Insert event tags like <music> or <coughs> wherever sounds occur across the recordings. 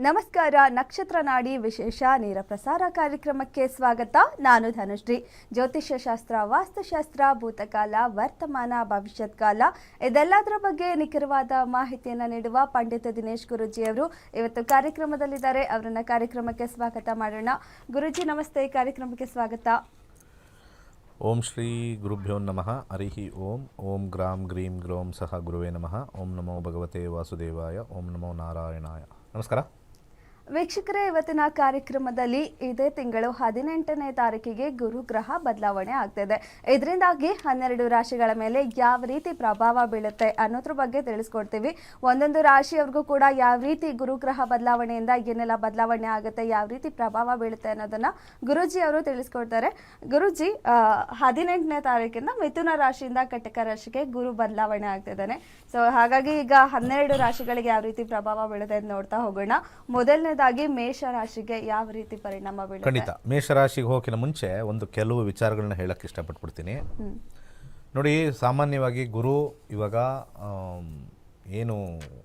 ನಮಸ್ಕಾರ. ನಕ್ಷತ್ರ ನಾಡಿ ವಿಶೇಷ ನೇರ ಪ್ರಸಾರ ಕಾರ್ಯಕ್ರಮಕ್ಕೆ ಸ್ವಾಗತ. ನಾನು ಧನುಶ್ರೀ ಜ್ಯೋತಿಷ್ಯಶಾಸ್ತ್ರ, ವಾಸ್ತುಶಾಸ್ತ್ರ, ಭೂತಕಾಲ, ವರ್ತಮಾನ, ಭವಿಷ್ಯತ್ ಕಾಲ ಇದೆಲ್ಲದರ ಬಗ್ಗೆ ನಿಖರವಾದ ಮಾಹಿತಿಯನ್ನು ನೀಡುವ ಪಂಡಿತ ದಿನೇಶ್ ಗುರುಜಿ ಅವರು ಇವತ್ತು ಕಾರ್ಯಕ್ರಮದಲ್ಲಿದ್ದಾರೆ. ಅವರನ್ನ ಕಾರ್ಯಕ್ರಮಕ್ಕೆ ಸ್ವಾಗತ ಮಾಡೋಣ. ಗುರುಜಿ, ನಮಸ್ತೆ. ಕಾರ್ಯಕ್ರಮಕ್ಕೆ ಸ್ವಾಗತ. ಓಂ ಶ್ರೀ ಗುರುಭ್ಯೋ ನಮಃ. ಹರಿಹಿ ಓಂ. ಓಂ ಗ್ರಾಂ ಗ್ರೀಂ ಗ್ರೋಂ ಸಹ ಗುರುವೇ ನಮಃ. ಓಂ ನಮೋ ಭಗವತೆ ವಾಸುದೇವಾಯ. ಓಂ ನಮೋ ನಾರಾಯಣಾಯ. ನಮಸ್ಕಾರ. ವೀಕ್ಷಕರೇ, ಇವತ್ತಿನ ಕಾರ್ಯಕ್ರಮದಲ್ಲಿ ಇದೇ ತಿಂಗಳು ಹದಿನೆಂಟನೇ ತಾರೀಕಿಗೆ ಗುರುಗ್ರಹ ಬದಲಾವಣೆ ಆಗ್ತಿದೆ. ಇದರಿಂದಾಗಿ ಹನ್ನೆರಡು ರಾಶಿಗಳ ಮೇಲೆ ಯಾವ ರೀತಿ ಪ್ರಭಾವ ಬೀಳುತ್ತೆ ಅನ್ನೋದ್ರ ಬಗ್ಗೆ ತಿಳಿಸ್ಕೊಡ್ತೀವಿ. ಒಂದೊಂದು ರಾಶಿಯವ್ರಿಗೂ ಕೂಡ ಯಾವ ರೀತಿ ಗುರುಗ್ರಹ ಬದಲಾವಣೆಯಿಂದ ಏನೆಲ್ಲ ಬದಲಾವಣೆ ಆಗುತ್ತೆ, ಯಾವ ರೀತಿ ಪ್ರಭಾವ ಬೀಳುತ್ತೆ ಅನ್ನೋದನ್ನ ಗುರುಜಿ ಅವರು ತಿಳಿಸ್ಕೊಡ್ತಾರೆ. ಗುರುಜಿ ಹದಿನೆಂಟನೇ ತಾರೀಕಿಂದ ಮಿಥುನ ರಾಶಿಯಿಂದ ಕಟಕ ರಾಶಿಗೆ ಗುರು ಬದಲಾವಣೆ ಆಗ್ತಿದ್ದಾನೆ. ಸೊ ಹಾಗಾಗಿ ಈಗ ಹನ್ನೆರಡು ರಾಶಿಗಳಿಗೆ ಯಾವ ರೀತಿ ಪ್ರಭಾವ ಬೀಳುತ್ತೆ ಅಂತ ನೋಡ್ತಾ ಹೋಗೋಣ. ಮೊದಲನೇದಾಗಿ ಮೇಷ ರಾಶಿಗೆ ಯಾವ ರೀತಿ ಪರಿಣಾಮ ಬೀಳುತ್ತೆ? ಖಂಡಿತ. ಮೇಷರಾಶಿಗೆ ಹೋಗಿನ ಮುಂಚೆ ಒಂದು ಕೆಲವು ವಿಚಾರಗಳನ್ನ ಹೇಳಕ್ಕೆ ಇಷ್ಟಪಟ್ಬಿಡ್ತೀನಿ. ಹ್ಮ್. ನೋಡಿ ಸಾಮಾನ್ಯವಾಗಿ ಗುರು ಇವಾಗ ಆಮ್, ಏನು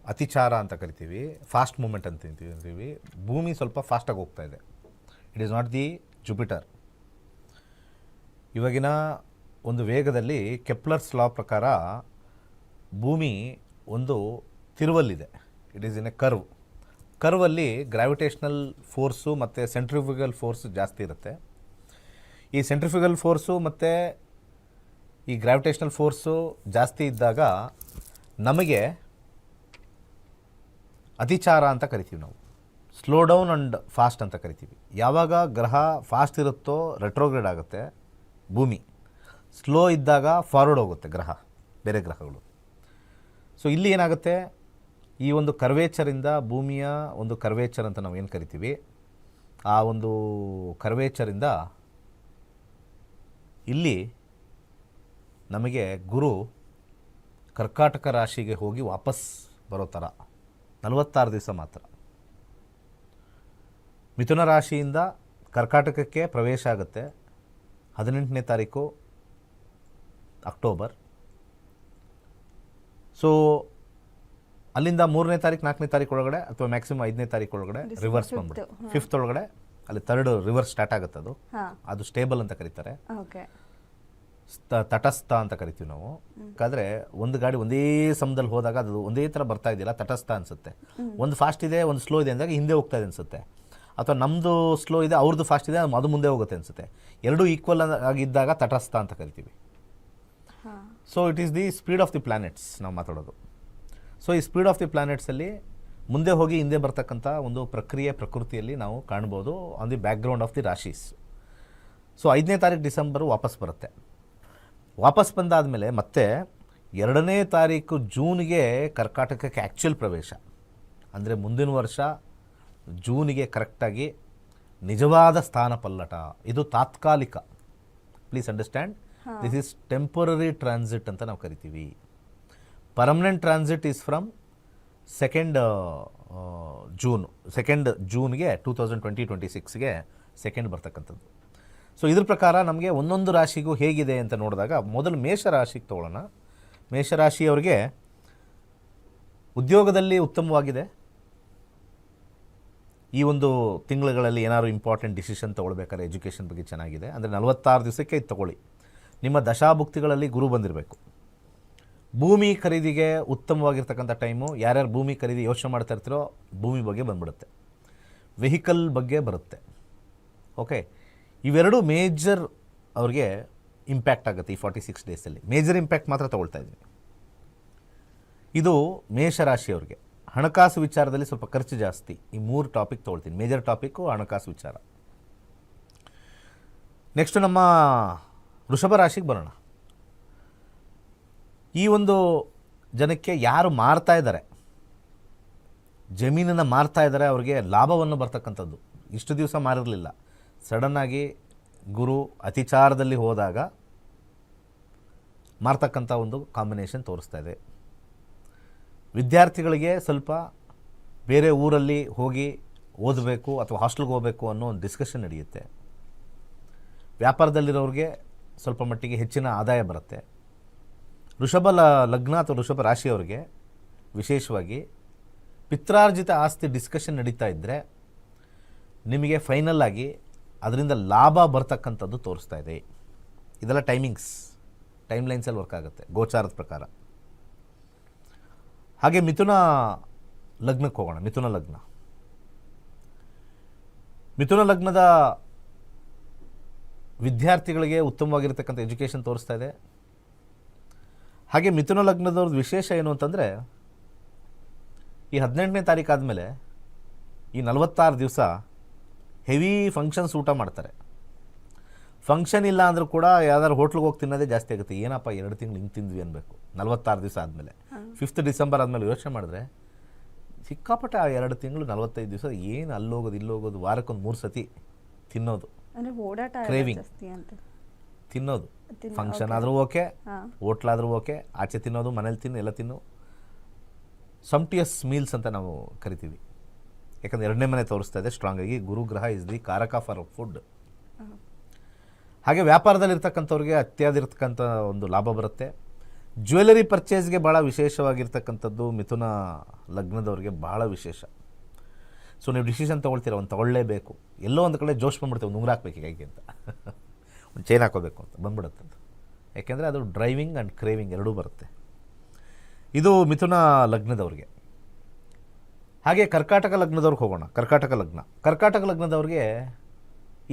ಅತಿಚಾರ ಅಂತ ಕರಿತೀವಿ ಫಾಸ್ಟ್ ಮೂಮೆಂಟ್ ಅಂತ ಅಂತೀವಿ ಭೂಮಿ ಸ್ವಲ್ಪ ಫಾಸ್ಟಾಗಿ ಹೋಗ್ತಾ ಇದೆ. It is not the Jupiter ಇವಾಗಿನ ಒಂದು ವೇಗದಲ್ಲಿ ಕೆಪ್ಲರ್ಸ್ ಲಾ ಪ್ರಕಾರ ಭೂಮಿ ಒಂದು ತಿರುವಲ್ಲಿದೆ. It is in a curve ಕರ್ವಲ್ಲಿ gravitational force ಮತ್ತು ಸೆಂಟ್ರಿಫ್ಯುಗಲ್ ಫೋರ್ಸ್ ಜಾಸ್ತಿ ಇರುತ್ತೆ. ಈ ಸೆಂಟ್ರಿಫ್ಯುಗಲ್ ಫೋರ್ಸು ಮತ್ತು ಈ ಗ್ರಾವಿಟೇಷ್ನಲ್ ಫೋರ್ಸು ಜಾಸ್ತಿ ಇದ್ದಾಗ ನಮಗೆ ಅತಿಚಾರ ಅಂತ ಕರಿತೀವಿ ನಾವು. ಸ್ಲೋ ಡೌನ್ ಆ್ಯಂಡ್ ಫಾಸ್ಟ್ ಅಂತ ಕರಿತೀವಿ. ಯಾವಾಗ ಗ್ರಹ ಫಾಸ್ಟ್ ಇರುತ್ತೋ ರೆಟ್ರೋಗ್ರೇಡ್ ಆಗುತ್ತೆ ಭೂಮಿ. ಸ್ಲೋ ಇದ್ದಾಗ ಫಾರ್ವರ್ಡ್ ಹೋಗುತ್ತೆ ಗ್ರಹ, ಬೇರೆ ಗ್ರಹಗಳು. ಸೊ ಇಲ್ಲಿ ಏನಾಗುತ್ತೆ? ಈ ಒಂದು ಕರ್ವೇಚರಿಂದ ಭೂಮಿಯ ಒಂದು ಕರ್ವೇಚರ್ ಅಂತ ನಾವು ಏನು ಕರಿತೀವಿ? ಆ ಒಂದು ಕರ್ವೇಚರಿಂದ ಇಲ್ಲಿ ನಮಗೆ ಗುರು ಕರ್ಕಾಟಕ ರಾಶಿಗೆ ಹೋಗಿ ವಾಪಸ್ ಬರೋ ಥರ, ನಲವತ್ತಾರು ದಿವಸ ಮಾತ್ರ. ಮಿಥುನ ರಾಶಿಯಿಂದ ಕರ್ಕಾಟಕಕ್ಕೆ ಪ್ರವೇಶ ಆಗುತ್ತೆ. ಹದಿನೆಂಟನೇ ತಾರೀಕು ಅಕ್ಟೋಬರ್. ಸೊ ಅಲ್ಲಿಂದ ಮೂರನೇ ತಾರೀಕು ನಾಲ್ಕನೇ ತಾರೀಕು ಒಳಗಡೆ ಅಥವಾ ಮ್ಯಾಕ್ಸಿಮಮ್ ಐದನೇ ತಾರೀಕು ಒಳಗಡೆ ರಿವರ್ಸ್ ಬಂದ್ಬಿಡುತ್ತೆ. ಫಿಫ್ತ್ ಒಳಗಡೆ ಅಲ್ಲಿ ಥರ್ಡ್ ರಿವರ್ಸ್ ಸ್ಟಾರ್ಟ್ ಆಗುತ್ತೆ ಅದು. ಅದು ಸ್ಟೇಬಲ್ ಅಂತ ಕರೀತಾರೆ. ತಟಸ್ಥ ಅಂತ ಕರಿತೀವಿ ನಾವು. ಯಾಕಂದ್ರೆ ಒಂದು ಗಾಡಿ ಒಂದೇ ಸಮದಲ್ಲಿ ಹೋದಾಗ ಅದು ಒಂದೇ ಥರ ಬರ್ತಾ ಇದೆಯಲ್ಲ ತಟಸ್ಥ ಅನ್ಸುತ್ತೆ. ಒಂದು ಫಾಸ್ಟ್ ಇದೆ ಒಂದು ಸ್ಲೋ ಇದೆ ಅಂದಾಗ ಹಿಂದೆ ಹೋಗ್ತಾ ಇದೆ ಅನ್ಸುತ್ತೆ. ಅಥವಾ ನಮ್ಮದು ಸ್ಲೋ ಇದೆ ಅವ್ರದ್ದು ಫಾಸ್ಟ್ ಇದೆ ಅದು ಮುಂದೆ ಹೋಗುತ್ತೆ ಅನ್ಸುತ್ತೆ. ಎರಡೂ ಈಕ್ವಲ್ ಆಗಿದ್ದಾಗ ತಟಸ್ಥ ಅಂತ ಕರಿತೀವಿ. So it is the speed of the planets ನಾವು ಮಾತಾಡೋದು. ಸೊ ಈ ಸ್ಪೀಡ್ ಆಫ್ ದಿ ಪ್ಲಾನೆಟ್ಸಲ್ಲಿ ಮುಂದೆ ಹೋಗಿ ಹಿಂದೆ ಬರ್ತಕ್ಕಂಥ ಒಂದು ಪ್ರಕ್ರಿಯೆ ಪ್ರಕೃತಿಯಲ್ಲಿ ನಾವು ಕಾಣ್ಬೋದು on the background of the rashis. So ಐದನೇ ತಾರೀಕು ಡಿಸೆಂಬರ್ ವಾಪಸ್ ಬರುತ್ತೆ. ವಾಪಸ್ ಬಂದಾದಮೇಲೆ ಮತ್ತೆ ಎರಡನೇ ತಾರೀಕು ಜೂನ್ಗೆ ಕರ್ಕಾಟಕಕ್ಕೆ ಆ್ಯಕ್ಚುಯಲ್ ಪ್ರವೇಶ. ಅಂದರೆ ಮುಂದಿನ ವರ್ಷ ಜೂನಿಗೆ ಕರೆಕ್ಟಾಗಿ ನಿಜವಾದ ಸ್ಥಾನ ಪಲ್ಲಟ. ಇದು ತಾತ್ಕಾಲಿಕ. Please understand this is temporary transit ಅಂತ ನಾವು ಕರಿತೀವಿ. Permanent transit is from second June second ಜೂನ್ಗೆ two thousand twenty twenty ಸಿಕ್ಸ್ಗೆ ಸೆಕೆಂಡ್ ಬರ್ತಕ್ಕಂಥದ್ದು. ಸೊ ಇದ್ರ ಪ್ರಕಾರ ನಮಗೆ ಒಂದೊಂದು ರಾಶಿಗೂ ಹೇಗಿದೆ ಅಂತ ನೋಡಿದಾಗ ಮೊದಲು ಮೇಷರಾಶಿಗೆ ತೊಗೊಳ್ಳೋಣ ಮೇಷರಾಶಿಯವರಿಗೆ ಉದ್ಯೋಗದಲ್ಲಿ ಉತ್ತಮವಾಗಿದೆ. ಈ ಒಂದು ತಿಂಗಳುಗಳಲ್ಲಿ ಏನಾದರೂ ಇಂಪಾರ್ಟೆಂಟ್ ಡಿಸಿಷನ್ ತೊಗೊಳ್ಬೇಕಾದ್ರೆ ಎಜುಕೇಷನ್ ಬಗ್ಗೆ ಚೆನ್ನಾಗಿದೆ. ಅಂದರೆ ನಲವತ್ತಾರು ದಿವಸಕ್ಕೆ ಇದು ತಗೊಳ್ಳಿ. ನಿಮ್ಮ ದಶಾಭುಕ್ತಿಗಳಲ್ಲಿ ಗುರು ಬಂದಿರಬೇಕು. ಭೂಮಿ ಖರೀದಿಗೆ ಉತ್ತಮವಾಗಿರ್ತಕ್ಕಂಥ ಟೈಮು, ಯಾರ್ಯಾರು ಭೂಮಿ ಖರೀದಿ ಯೋಚನೆ ಮಾಡ್ತಾ ಇರ್ತೀರೋ ಭೂಮಿ ಬಗ್ಗೆ ಬಂದ್ಬಿಡುತ್ತೆ. ವೆಹಿಕಲ್ ಬಗ್ಗೆ ಬರುತ್ತೆ. ಓಕೆ ಇವೆರಡು ಮೇಜರ್ ಅವ್ರಿಗೆ ಇಂಪ್ಯಾಕ್ಟ್ ಆಗುತ್ತೆ ಈ ಫಾರ್ಟಿ ಸಿಕ್ಸ್ ಡೇಸಲ್ಲಿ ಮೇಜರ್ ಇಂಪ್ಯಾಕ್ಟ್ ಮಾತ್ರ ತೊಗೊಳ್ತಾ ಇದ್ದೀನಿ. ಇದು ಮೇಷರಾಶಿಯವ್ರಿಗೆ. ಹಣಕಾಸು ವಿಚಾರದಲ್ಲಿ ಸ್ವಲ್ಪ ಖರ್ಚು ಜಾಸ್ತಿ. ಈ ಮೂರು ಟಾಪಿಕ್ ತೊಗೊಳ್ತೀನಿ. ಮೇಜರ್ ಟಾಪಿಕ್ಕು ಹಣಕಾಸು ವಿಚಾರ. ನೆಕ್ಸ್ಟ್ ನಮ್ಮ ವೃಷಭ ರಾಶಿಗೆ ಬರೋಣ. ಈ ಒಂದು ಜನಕ್ಕೆ ಯಾರು ಮಾರ್ತಾ ಇದ್ದಾರೆ? ಜಮೀನನ್ನು ಮಾರ್ತಾ ಇದ್ದಾರೆ, ಅವರಿಗೆ ಲಾಭವನ್ನು ಬರ್ತಕ್ಕಂಥದ್ದು. ಇಷ್ಟು ದಿವಸ ಮಾರಿರಲಿಲ್ಲ. ಸಡನ್ನಾಗಿ ಗುರು ಅತಿಚಾರದಲ್ಲಿ ಹೋದಾಗ ಮಾರ್ತಕ್ಕಂಥ ಒಂದು ಕಾಂಬಿನೇಷನ್ ತೋರಿಸ್ತಾ ಇದೆ. ವಿದ್ಯಾರ್ಥಿಗಳಿಗೆ ಸ್ವಲ್ಪ ಬೇರೆ ಊರಲ್ಲಿ ಹೋಗಿ ಓದಬೇಕು ಅಥವಾ ಹಾಸ್ಟೆಲ್ಗೆ ಹೋಗಬೇಕು ಅನ್ನೋ ಒಂದು ಡಿಸ್ಕಷನ್ ನಡೆಯುತ್ತೆ. ವ್ಯಾಪಾರದಲ್ಲಿರೋರಿಗೆ ಸ್ವಲ್ಪ ಮಟ್ಟಿಗೆ ಹೆಚ್ಚಿನ ಆದಾಯ ಬರುತ್ತೆ. ವೃಷಭ ಲ ಲಗ್ನ ಅಥವಾ ಋಷಭ ರಾಶಿಯವರಿಗೆ ವಿಶೇಷವಾಗಿ ಪಿತ್ರಾರ್ಜಿತ ಆಸ್ತಿ ಡಿಸ್ಕಷನ್ ನಡೀತಾ ಇದ್ದರೆ ನಿಮಗೆ ಫೈನಲ್ ಆಗಿ ಅದರಿಂದ ಲಾಭ ಬರ್ತಕ್ಕಂಥದ್ದು ತೋರಿಸ್ತಾ ಇದೆ. ಇದೆಲ್ಲ ಟೈಮಿಂಗ್ಸ್ ಟೈಮ್ ಲೈನ್ಸಲ್ಲಿ ವರ್ಕ್ ಆಗುತ್ತೆ, ಗೋಚಾರದ ಪ್ರಕಾರ. ಹಾಗೆ ಮಿಥುನ ಲಗ್ನಕ್ಕೆ ಹೋಗೋಣ, ಮಿಥುನ ಲಗ್ನ. ಮಿಥುನ ಲಗ್ನದ ವಿದ್ಯಾರ್ಥಿಗಳಿಗೆ ಉತ್ತಮವಾಗಿರ್ತಕ್ಕಂಥ ಎಜುಕೇಷನ್ ತೋರಿಸ್ತಾ ಇದೆ. ಹಾಗೆ ಮಿಥುನ ಲಗ್ನದವ್ರದ್ದು ವಿಶೇಷ ಏನು ಅಂತಂದರೆ ಈ ಹದಿನೆಂಟನೇ ತಾರೀಕು ಆದಮೇಲೆ ಈ ನಲವತ್ತಾರು ದಿವಸ ಹೆವಿ ಫಂಕ್ಷನ್ಸ್ ಊಟ ಮಾಡ್ತಾರೆ. ಫಂಕ್ಷನ್ ಇಲ್ಲ ಅಂದರೂ ಕೂಡ ಯಾವ್ದಾದ್ರು ಹೋಟ್ಲಿಗೆ ಹೋಗಿ ತಿನ್ನೋದೇ ಜಾಸ್ತಿ ಆಗುತ್ತೆ. ಏನಪ್ಪ ಎರಡು ತಿಂಗಳು ಹಿಂಗೆ ತಿಂದ್ವಿ ಅನ್ಬೇಕು. ನಲವತ್ತಾರು ದಿವಸ ಆದಮೇಲೆ. ಫಿಫ್ತ್ ಡಿಸೆಂಬರ್ ಆದಮೇಲೆ ಯೋಚನೆ ಮಾಡಿದ್ರೆ ಸಿಕ್ಕಾಪಟ್ಟೆ ಆ ಎರಡು ತಿಂಗಳು ನಲವತ್ತೈದು ದಿವಸ ಏನು ಅಲ್ಲೋಗೋದು ಇಲ್ಲೋಗೋದು ವಾರಕ್ಕೊಂದು ಮೂರು ಸತಿ ತಿನ್ನೋದು. ಅಂದ್ರೆ ತಿನ್ನೋದು. ತಿನ್ನೋ- ಫಂಕ್ಷನ್. ಆದರೂ ಓಕೆ ಹೋಟ್ಲ್ ಹೋಟ್ಲಾದರೂ ಓಕೆ ಆಚೆ ತಿನ್ನೋದು ಮನೇಲಿ ತಿನ್ನು ಎಲ್ಲ ತಿನ್ನು. ಸಮ್ಟಿಯಸ್ ಮೀಲ್ಸ್ ಅಂತ ನಾವು ಕರಿತೀವಿ. ಯಾಕಂದ್ರೆ ಎರಡನೇ ಮನೆ ತೋರಿಸ್ತಾ ಇದೆ ಸ್ಟ್ರಾಂಗ್ ಆಗಿ. ಗುರುಗ್ರಹ ಇಸ್ ದಿ ಕಾರಕ ಫಾರ್ ಫುಡ್ ಹಾಗೆ ವ್ಯಾಪಾರದಲ್ಲಿರ್ತಕ್ಕಂಥವ್ರಿಗೆ ಅತ್ಯಾದಿರ್ತಕ್ಕಂಥ ಒಂದು ಲಾಭ ಬರುತ್ತೆ. ಜ್ಯುವೆಲರಿ ಪರ್ಚೇಸ್ಗೆ ಭಾಳ ವಿಶೇಷವಾಗಿರ್ತಕ್ಕಂಥದ್ದು ಮಿಥುನ ಲಗ್ನದವ್ರಿಗೆ ಭಾಳ ವಿಶೇಷ. ಸೊ ನೀವು ಡಿಸಿಷನ್ ತೊಗೊಳ್ತೀರ ಒಂದು ತೊಗೊಳ್ಳೇಬೇಕು. ಎಲ್ಲೋ ಒಂದು ಕಡೆ ಜೋಶ್ ಬಂದ್ಬಿಡ್ತೀವಿ ಒಂದು ಉಂಗುರ ಹಾಕ್ಬೇಕು ಹೀಗಾಗಿ ಅಂತ. <laughs> ಚೈನ್ ಹಾಕೋಬೇಕು ಅಂತ, ಬಂದ್ಬಿಡುತ್ತೆ ಯಾಕೆಂದರೆ ಅದು ಡ್ರೈವಿಂಗ್ ಆ್ಯಂಡ್ ಕ್ರೇವಿಂಗ್ ಎರಡೂ ಬರುತ್ತೆ. ಇದು ಮಿಥುನ ಲಗ್ನದವ್ರಿಗೆ. ಹಾಗೆ ಕರ್ಕಾಟಕ ಲಗ್ನದವ್ರಿಗೆ ಹೋಗೋಣ, ಕರ್ಕಾಟಕ ಲಗ್ನ. ಕರ್ಕಾಟಕ ಲಗ್ನದವ್ರಿಗೆ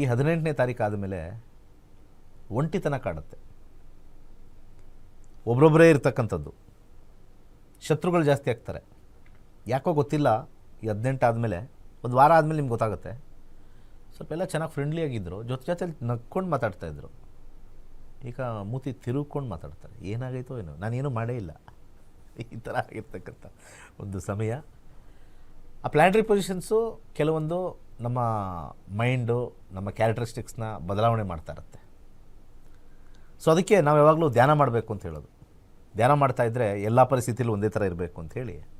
ಈ ಹದಿನೆಂಟನೇ ತಾರೀಕು ಆದಮೇಲೆ ಒಂಟಿತನ ಕಾಡುತ್ತೆ. ಒಬ್ರೊಬ್ಬರೇ ಇರ್ತಕ್ಕಂಥದ್ದು. ಶತ್ರುಗಳು ಜಾಸ್ತಿ ಆಗ್ತಾರೆ. ಯಾಕೋ ಗೊತ್ತಿಲ್ಲ, ಈ ಹದಿನೆಂಟು ಆದಮೇಲೆ, ಒಂದು ವಾರ ಆದಮೇಲೆ ನಿಮ್ಗೆ ಗೊತ್ತಾಗುತ್ತೆ. ಸ್ವಲ್ಪ ಎಲ್ಲ ಚೆನ್ನಾಗಿ ಫ್ರೆಂಡ್ಲಿ ಆಗಿದ್ದರು ಜೊತೆ ಜೊತೆಲಿ ನಕ್ಕೊಂಡು ಮಾತಾಡ್ತಾಯಿದ್ರು ಈಗ ಮೂತಿ ತಿರುಗ್ಕೊಂಡು ಮಾತಾಡ್ತಾರೆ. ಏನಾಗೈತೋ ಏನೋ. ನಾನೇನು ಮಾಡೇ ಇಲ್ಲ. ಈ ಥರ ಆಗಿರ್ತಕ್ಕಂಥ ಒಂದು ಸಮಯ. ಆ ಪ್ಲ್ಯಾನ್ಟ್ರಿ ಪೊಸಿಷನ್ಸು ಕೆಲವೊಂದು ನಮ್ಮ ಮೈಂಡು ನಮ್ಮ ಕ್ಯಾರೆಕ್ಟರಿಸ್ಟಿಕ್ಸ್ನ ಬದಲಾವಣೆ ಮಾಡ್ತಾ ಇರುತ್ತೆ. ಸೊ ಅದಕ್ಕೆ ನಾವು ಯಾವಾಗಲೂ ಧ್ಯಾನ ಮಾಡಬೇಕು ಅಂತ ಹೇಳೋದು. ಧ್ಯಾನ ಮಾಡ್ತಾ ಇದ್ದರೆ ಎಲ್ಲ ಪರಿಸ್ಥಿತಿಯಲ್ಲಿ ಒಂದೇ ಥರ ಇರಬೇಕು ಅಂತ ಹೇಳಿ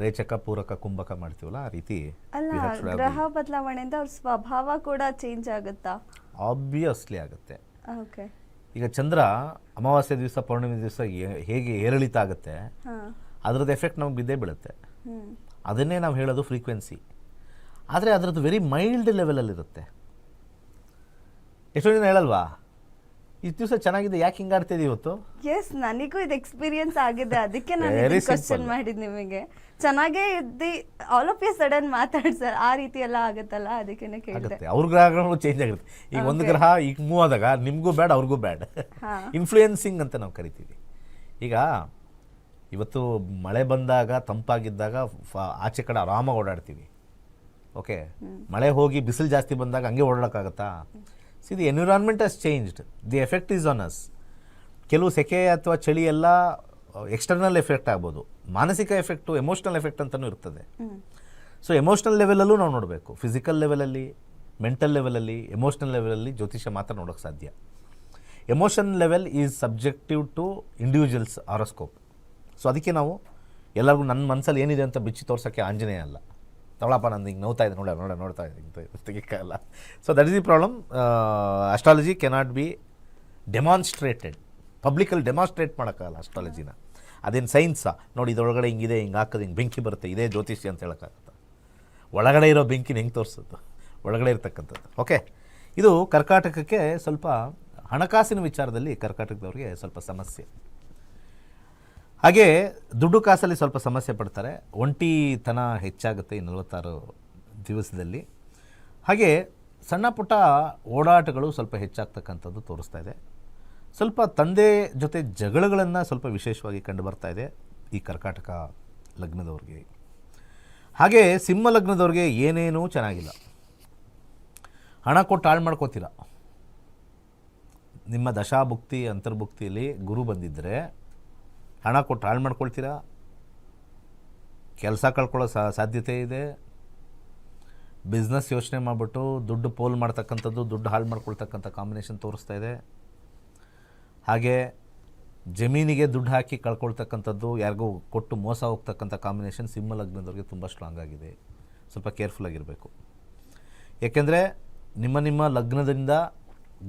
ರೇಚಕ ಪೂರಕ ಕುಂಭಕ ಮಾಡ್ತೀವಲ್ಲ ಆ ರೀತಿ ಅಲ್ಲ ಗ್ರಹ ಬದಲಾವಣೆಯಿಂದ ಅವ್ರ ಸ್ವಭಾವ ಕೂಡ ಚೇಂಜ್ ಆಗುತ್ತಾ? ಆಬ್ವಿಯಸ್ಲಿ ಆಗುತ್ತೆ. ಓಕೆ ಈಗ ಚಂದ್ರ ಅಮಾವಾಸ್ಯೆ ದಿವಸ ಪೌರ್ಣಿಮೆ ದಿವಸ ಹೇಗೆ ಏರಿಳಿತ ಆಗುತ್ತೆ ಅದರದ್ದು ಎಫೆಕ್ಟ್ ನಮಗೆ ಬಿದ್ದೇ ಬೀಳುತ್ತೆ. ಅದನ್ನೇ ನಾವು ಹೇಳೋದು ಫ್ರೀಕ್ವೆನ್ಸಿ ಆದರೆ ಅದರದ್ದು ವೆರಿ ಮೈಲ್ಡ್ ಲೆವೆಲಲ್ಲಿರುತ್ತೆ ಎಷ್ಟೋ ಜನ ಹೇಳಲ್ವಾ? ಇಷ್ಟು ದಿವಸ ಚೆನ್ನಾಗಿದೆ ಯಾಕೆ ಹಿಂಗಾಡ್ತಿದ್ದೀವಿ ಇವತ್ತು? ಎಸ್ ನನಗೂ ಇದು ಎಕ್ಸ್ಪೀರಿಯನ್ಸ್ ಆಗಿದೆ. ಅದಕ್ಕೆ ನಾನು Very ಕ್ವಶನ್ simple. ಮಾಡಿದ್ ನಿಮಗೆ. ಚೆನ್ನಾಗೇ ಇದ್ದಿ ಆಲ್ ಆಫ್ ಯು ಸಡನ್ ಮಾತಾಡ್ಸರ್ ಆ ರೀತಿ ಎಲ್ಲ ಆಗುತ್ತಲ್ಲ? ಅದಕ್ಕೇನೆ ಕೇಳಿದೆ. ಆಗುತ್ತೆ. ಅವ್ರ ಗ್ರಹಗಳು ಚೇಂಜ್ ಆಗುತ್ತೆ ಈಗ ಒಂದು ಗ್ರಹ ಈಗ ಮೂವ್ ಆದಾಗ ನಿಮಗೂ ಬ್ಯಾಡ್ ಅವ್ರಿಗೂ ಬೇಡ ಹಾ. ಇನ್ಫ್ಲೂಯೆನ್ಸಿಂಗ್ ಅಂತ ನಾವು ಕರಿತೀವಿ. ಈಗ ಇವತ್ತು ಮಳೆ ಬಂದಾಗ ತಂಪಾಗಿದ್ದಾಗ ಫ- ಆಚೆ ಕಡೆ ಆರಾಮಾಗಿ ಓಡಾಡ್ತೀವಿ. ಓಕೆ ಮಳೆ ಹೋಗಿ ಬಿಸಿಲು ಜಾಸ್ತಿ ಬಂದಾಗ ಹಂಗೆ ಓಡಾಡೋಕ್ಕಾಗತ್ತಾ? See the environment has changed the effect is on us ಕೆಲವು ಸೆಕೆ ಅಥವಾ ಚಳಿ ಎಲ್ಲ ಎಕ್ಸ್ಟರ್ನಲ್ ಎಫೆಕ್ಟ್ ಆಗ್ಬೋದು. ಮಾನಸಿಕ ಎಫೆಕ್ಟು ಎಮೋಷ್ನಲ್ ಎಫೆಕ್ಟ್ ಅಂತಲೂ ಇರ್ತದೆ. ಸೊ ಎಮೋಷ್ನಲ್ ಲೆವೆಲಲ್ಲೂ ನಾವು ನೋಡಬೇಕು. ಫಿಸಿಕಲ್ ಲೆವೆಲಲ್ಲಿ ಮೆಂಟಲ್ ಲೆವೆಲಲ್ಲಿ ಎಮೋಷ್ನಲ್ ಲೆವೆಲಲ್ಲಿ ಜ್ಯೋತಿಷ್ಯ ಮಾತ್ರ ನೋಡೋಕ್ಕೆ ಸಾಧ್ಯ. Emotion level is subjective to individuals horoscope so ಅದಕ್ಕೆ ನಾವು ಎಲ್ಲರಿಗೂ ನನ್ನ ಮನಸ್ಸಲ್ಲಿ ಏನಿದೆ ಅಂತ ಬಿಚ್ಚಿ ತೋರ್ಸೋಕ್ಕೆ ಆಂಜನೇಯ ಅಲ್ಲ. ತಗೊಳಪ್ಪ ನಂದು ಹಿಂಗೆ ನೋಡ್ತಾ ಇದೆ ನೋಡ ನೋಡ, ನೋಡ್ತಾ ಇದೆ ತೆಗಿಯಕ್ಕಾಗಲ್ಲ so that is the problem astrology cannot be demonstrated publicly demonstrate ಮಾಡೋಕ್ಕಾಗಲ್ಲ ಅಸ್ಟ್ರಾಲಜಿನ ಅದೇನು ಸೈನ್ಸಾ ನೋಡಿ, ಇದರೊಳಗಡೆ ಹಿಂಗಿದೆ ಹಿಂಗೆ ಹಾಕೋದು, ಹಿಂಗೆ ಬೆಂಕಿ ಬರುತ್ತೆ, ಇದೇ ಜ್ಯೋತಿಷ್ಯ ಅಂತ ಹೇಳೋಕ್ಕಾಗುತ್ತೆ? ಒಳಗಡೆ ಇರೋ ಬೆಂಕಿನ ಹೆಂಗೆ ತೋರಿಸುತ್ತೆ ಒಳಗಡೆ ಇರತಕ್ಕಂಥದ್ದು. ಓಕೆ ಇದು ಕರ್ಕಾಟಕಕ್ಕೆ ಸ್ವಲ್ಪ ಹಣಕಾಸಿನ ವಿಚಾರದಲ್ಲಿ ಕರ್ಕಾಟಕದವ್ರಿಗೆ ಸ್ವಲ್ಪ ಸಮಸ್ಯೆ. ಹಾಗೆ ದುಡ್ಡು ಕಾಸಲ್ಲಿ ಸ್ವಲ್ಪ ಸಮಸ್ಯೆ ಪಡ್ತಾರೆ. ಒಂಟಿತನ ಹೆಚ್ಚಾಗುತ್ತೆ ಈ ನಲವತ್ತಾರು ದಿವಸದಲ್ಲಿ. ಹಾಗೆ ಸಣ್ಣ ಪುಟ್ಟ ಓಡಾಟಗಳು ಸ್ವಲ್ಪ ಹೆಚ್ಚಾಗ್ತಕ್ಕಂಥದ್ದು ತೋರಿಸ್ತಾ ಇದೆ. ಸ್ವಲ್ಪ ತಂದೆ ಜೊತೆ ಜಗಳಗಳನ್ನು ಸ್ವಲ್ಪ ವಿಶೇಷವಾಗಿ ಕಂಡು ಬರ್ತಾ ಇದೆ ಈ ಕರ್ಕಾಟಕ ಲಗ್ನದವ್ರಿಗೆ. ಹಾಗೆ ಸಿಂಹ ಲಗ್ನದವ್ರಿಗೆ ಏನೇನೂ ಚೆನ್ನಾಗಿಲ್ಲ. ಹಣ ಕೊಟ್ಟು ಹಾಳು ಮಾಡ್ಕೋತೀರ. ನಿಮ್ಮ ದಶಾಭುಕ್ತಿ, ಅಂತರ್ಭುಕ್ತಿಯಲ್ಲಿ ಗುರು ಬಂದಿದ್ದರೆ ಹಣ ಕೊಟ್ಟು ಹಾಳು ಮಾಡ್ಕೊಳ್ತೀರಾ? ಕೆಲಸ ಕಳ್ಕೊಳ್ಳೋ ಸಾಧ್ಯತೆ ಇದೆ. ಬಿಸ್ನೆಸ್ ಯೋಚನೆ ಮಾಡಿಬಿಟ್ಟು ದುಡ್ಡು ಪೋಲ್ ಮಾಡ್ತಕ್ಕಂಥದ್ದು, ದುಡ್ಡು ಹಾಳು ಮಾಡ್ಕೊಳ್ತಕ್ಕಂಥ ಕಾಂಬಿನೇಷನ್ ತೋರಿಸ್ತಾ ಇದೆ. ಹಾಗೆ ಜಮೀನಿಗೆ ದುಡ್ಡು ಹಾಕಿ ಕಳ್ಕೊಳ್ತಕ್ಕಂಥದ್ದು, ಯಾರಿಗೂ ಕೊಟ್ಟು ಮೋಸ ಹೋಗ್ತಕ್ಕಂಥ ಕಾಂಬಿನೇಷನ್ ಸಿಂಹ ಲಗ್ನದವ್ರಿಗೆ ತುಂಬ ಸ್ಟ್ರಾಂಗ್ ಆಗಿದೆ. ಸ್ವಲ್ಪ ಕೇರ್ಫುಲ್ ಆಗಿರಬೇಕು. ಏಕೆಂದರೆ ನಿಮ್ಮ ನಿಮ್ಮ ಲಗ್ನದಿಂದ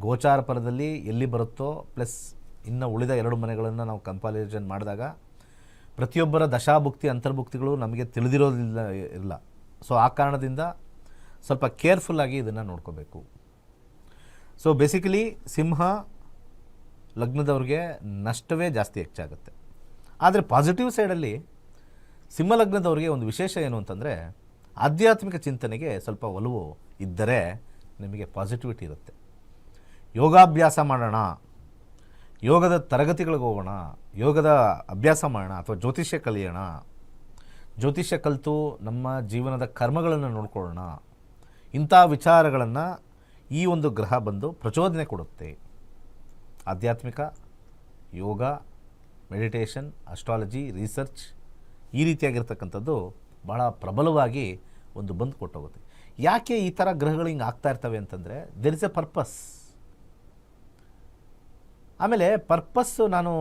ಗೋಚಾರ ಪರದಲ್ಲಿ ಎಲ್ಲಿ ಬರುತ್ತೋ ಪ್ಲಸ್ ಇನ್ನು ಉಳಿದ ಎರಡು ಮನೆಗಳನ್ನು ನಾವು ಕಂಪಾರಿಸನ್ ಮಾಡಿದಾಗ ಪ್ರತಿಯೊಬ್ಬರ ದಶಾಭುಕ್ತಿ, ಅಂತರ್ಭುಕ್ತಿಗಳು ನಮಗೆ ತಿಳಿದಿರೋದಿಲ್ಲ, ಇಲ್ಲ. ಸೊ ಆ ಕಾರಣದಿಂದ ಸ್ವಲ್ಪ ಕೇರ್ಫುಲ್ಲಾಗಿ ಇದನ್ನು ನೋಡ್ಕೋಬೇಕು. ಸೊ ಬೇಸಿಕಲಿ ಸಿಂಹ ಲಗ್ನದವ್ರಿಗೆ ನಷ್ಟವೇ ಜಾಸ್ತಿ ಹೆಚ್ಚಾಗುತ್ತೆ. ಆದರೆ ಪಾಸಿಟಿವ್ ಸೈಡಲ್ಲಿ ಸಿಂಹ ಲಗ್ನದವ್ರಿಗೆ ಒಂದು ವಿಶೇಷ ಏನು ಅಂತಂದರೆ ಆಧ್ಯಾತ್ಮಿಕ ಚಿಂತನೆಗೆ ಸ್ವಲ್ಪ ಒಲವು ಇದ್ದರೆ ನಿಮಗೆ ಪಾಸಿಟಿವಿಟಿ ಇರುತ್ತೆ. ಯೋಗಾಭ್ಯಾಸ ಮಾಡೋಣ. ಯೋಗದ ತರಗತಿಗಳಿಗೆ ಹೋಗೋಣ, ಯೋಗದ ಅಭ್ಯಾಸ ಮಾಡೋಣ ಅಥವಾ ಜ್ಯೋತಿಷ್ಯ ಕಲಿಯೋಣ. ಜ್ಯೋತಿಷ್ಯ ಕಲಿತು ನಮ್ಮ ಜೀವನದ ಕರ್ಮಗಳನ್ನು ನೋಡ್ಕೊಳ್ಳೋಣ. ಇಂಥ ವಿಚಾರಗಳನ್ನು ಈ ಒಂದು ಗ್ರಹ ಬಂದು ಪ್ರಚೋದನೆ ಕೊಡುತ್ತೆ. ಆಧ್ಯಾತ್ಮಿಕ, ಯೋಗ, ಮೆಡಿಟೇಷನ್, ಅಸ್ಟ್ರಾಲಜಿ, ರಿಸರ್ಚ್ ಈ ರೀತಿಯಾಗಿರ್ತಕ್ಕಂಥದ್ದು ಬಹಳ ಪ್ರಬಲವಾಗಿ ಒಂದು ಬಂದು ಕೊಟ್ಟೋಗುತ್ತೆ. ಯಾಕೆ ಈ ಥರ ಗ್ರಹಗಳು ಹಿಂಗೆ ಆಗ್ತಾ ಇರ್ತವೆ ಅಂತಂದರೆ ದೆರ್ ಇಸ್ ಎ ಪರ್ಪಸ್ ಆಮೇಲೆ ಪರ್ಪಸ್ ನಾನು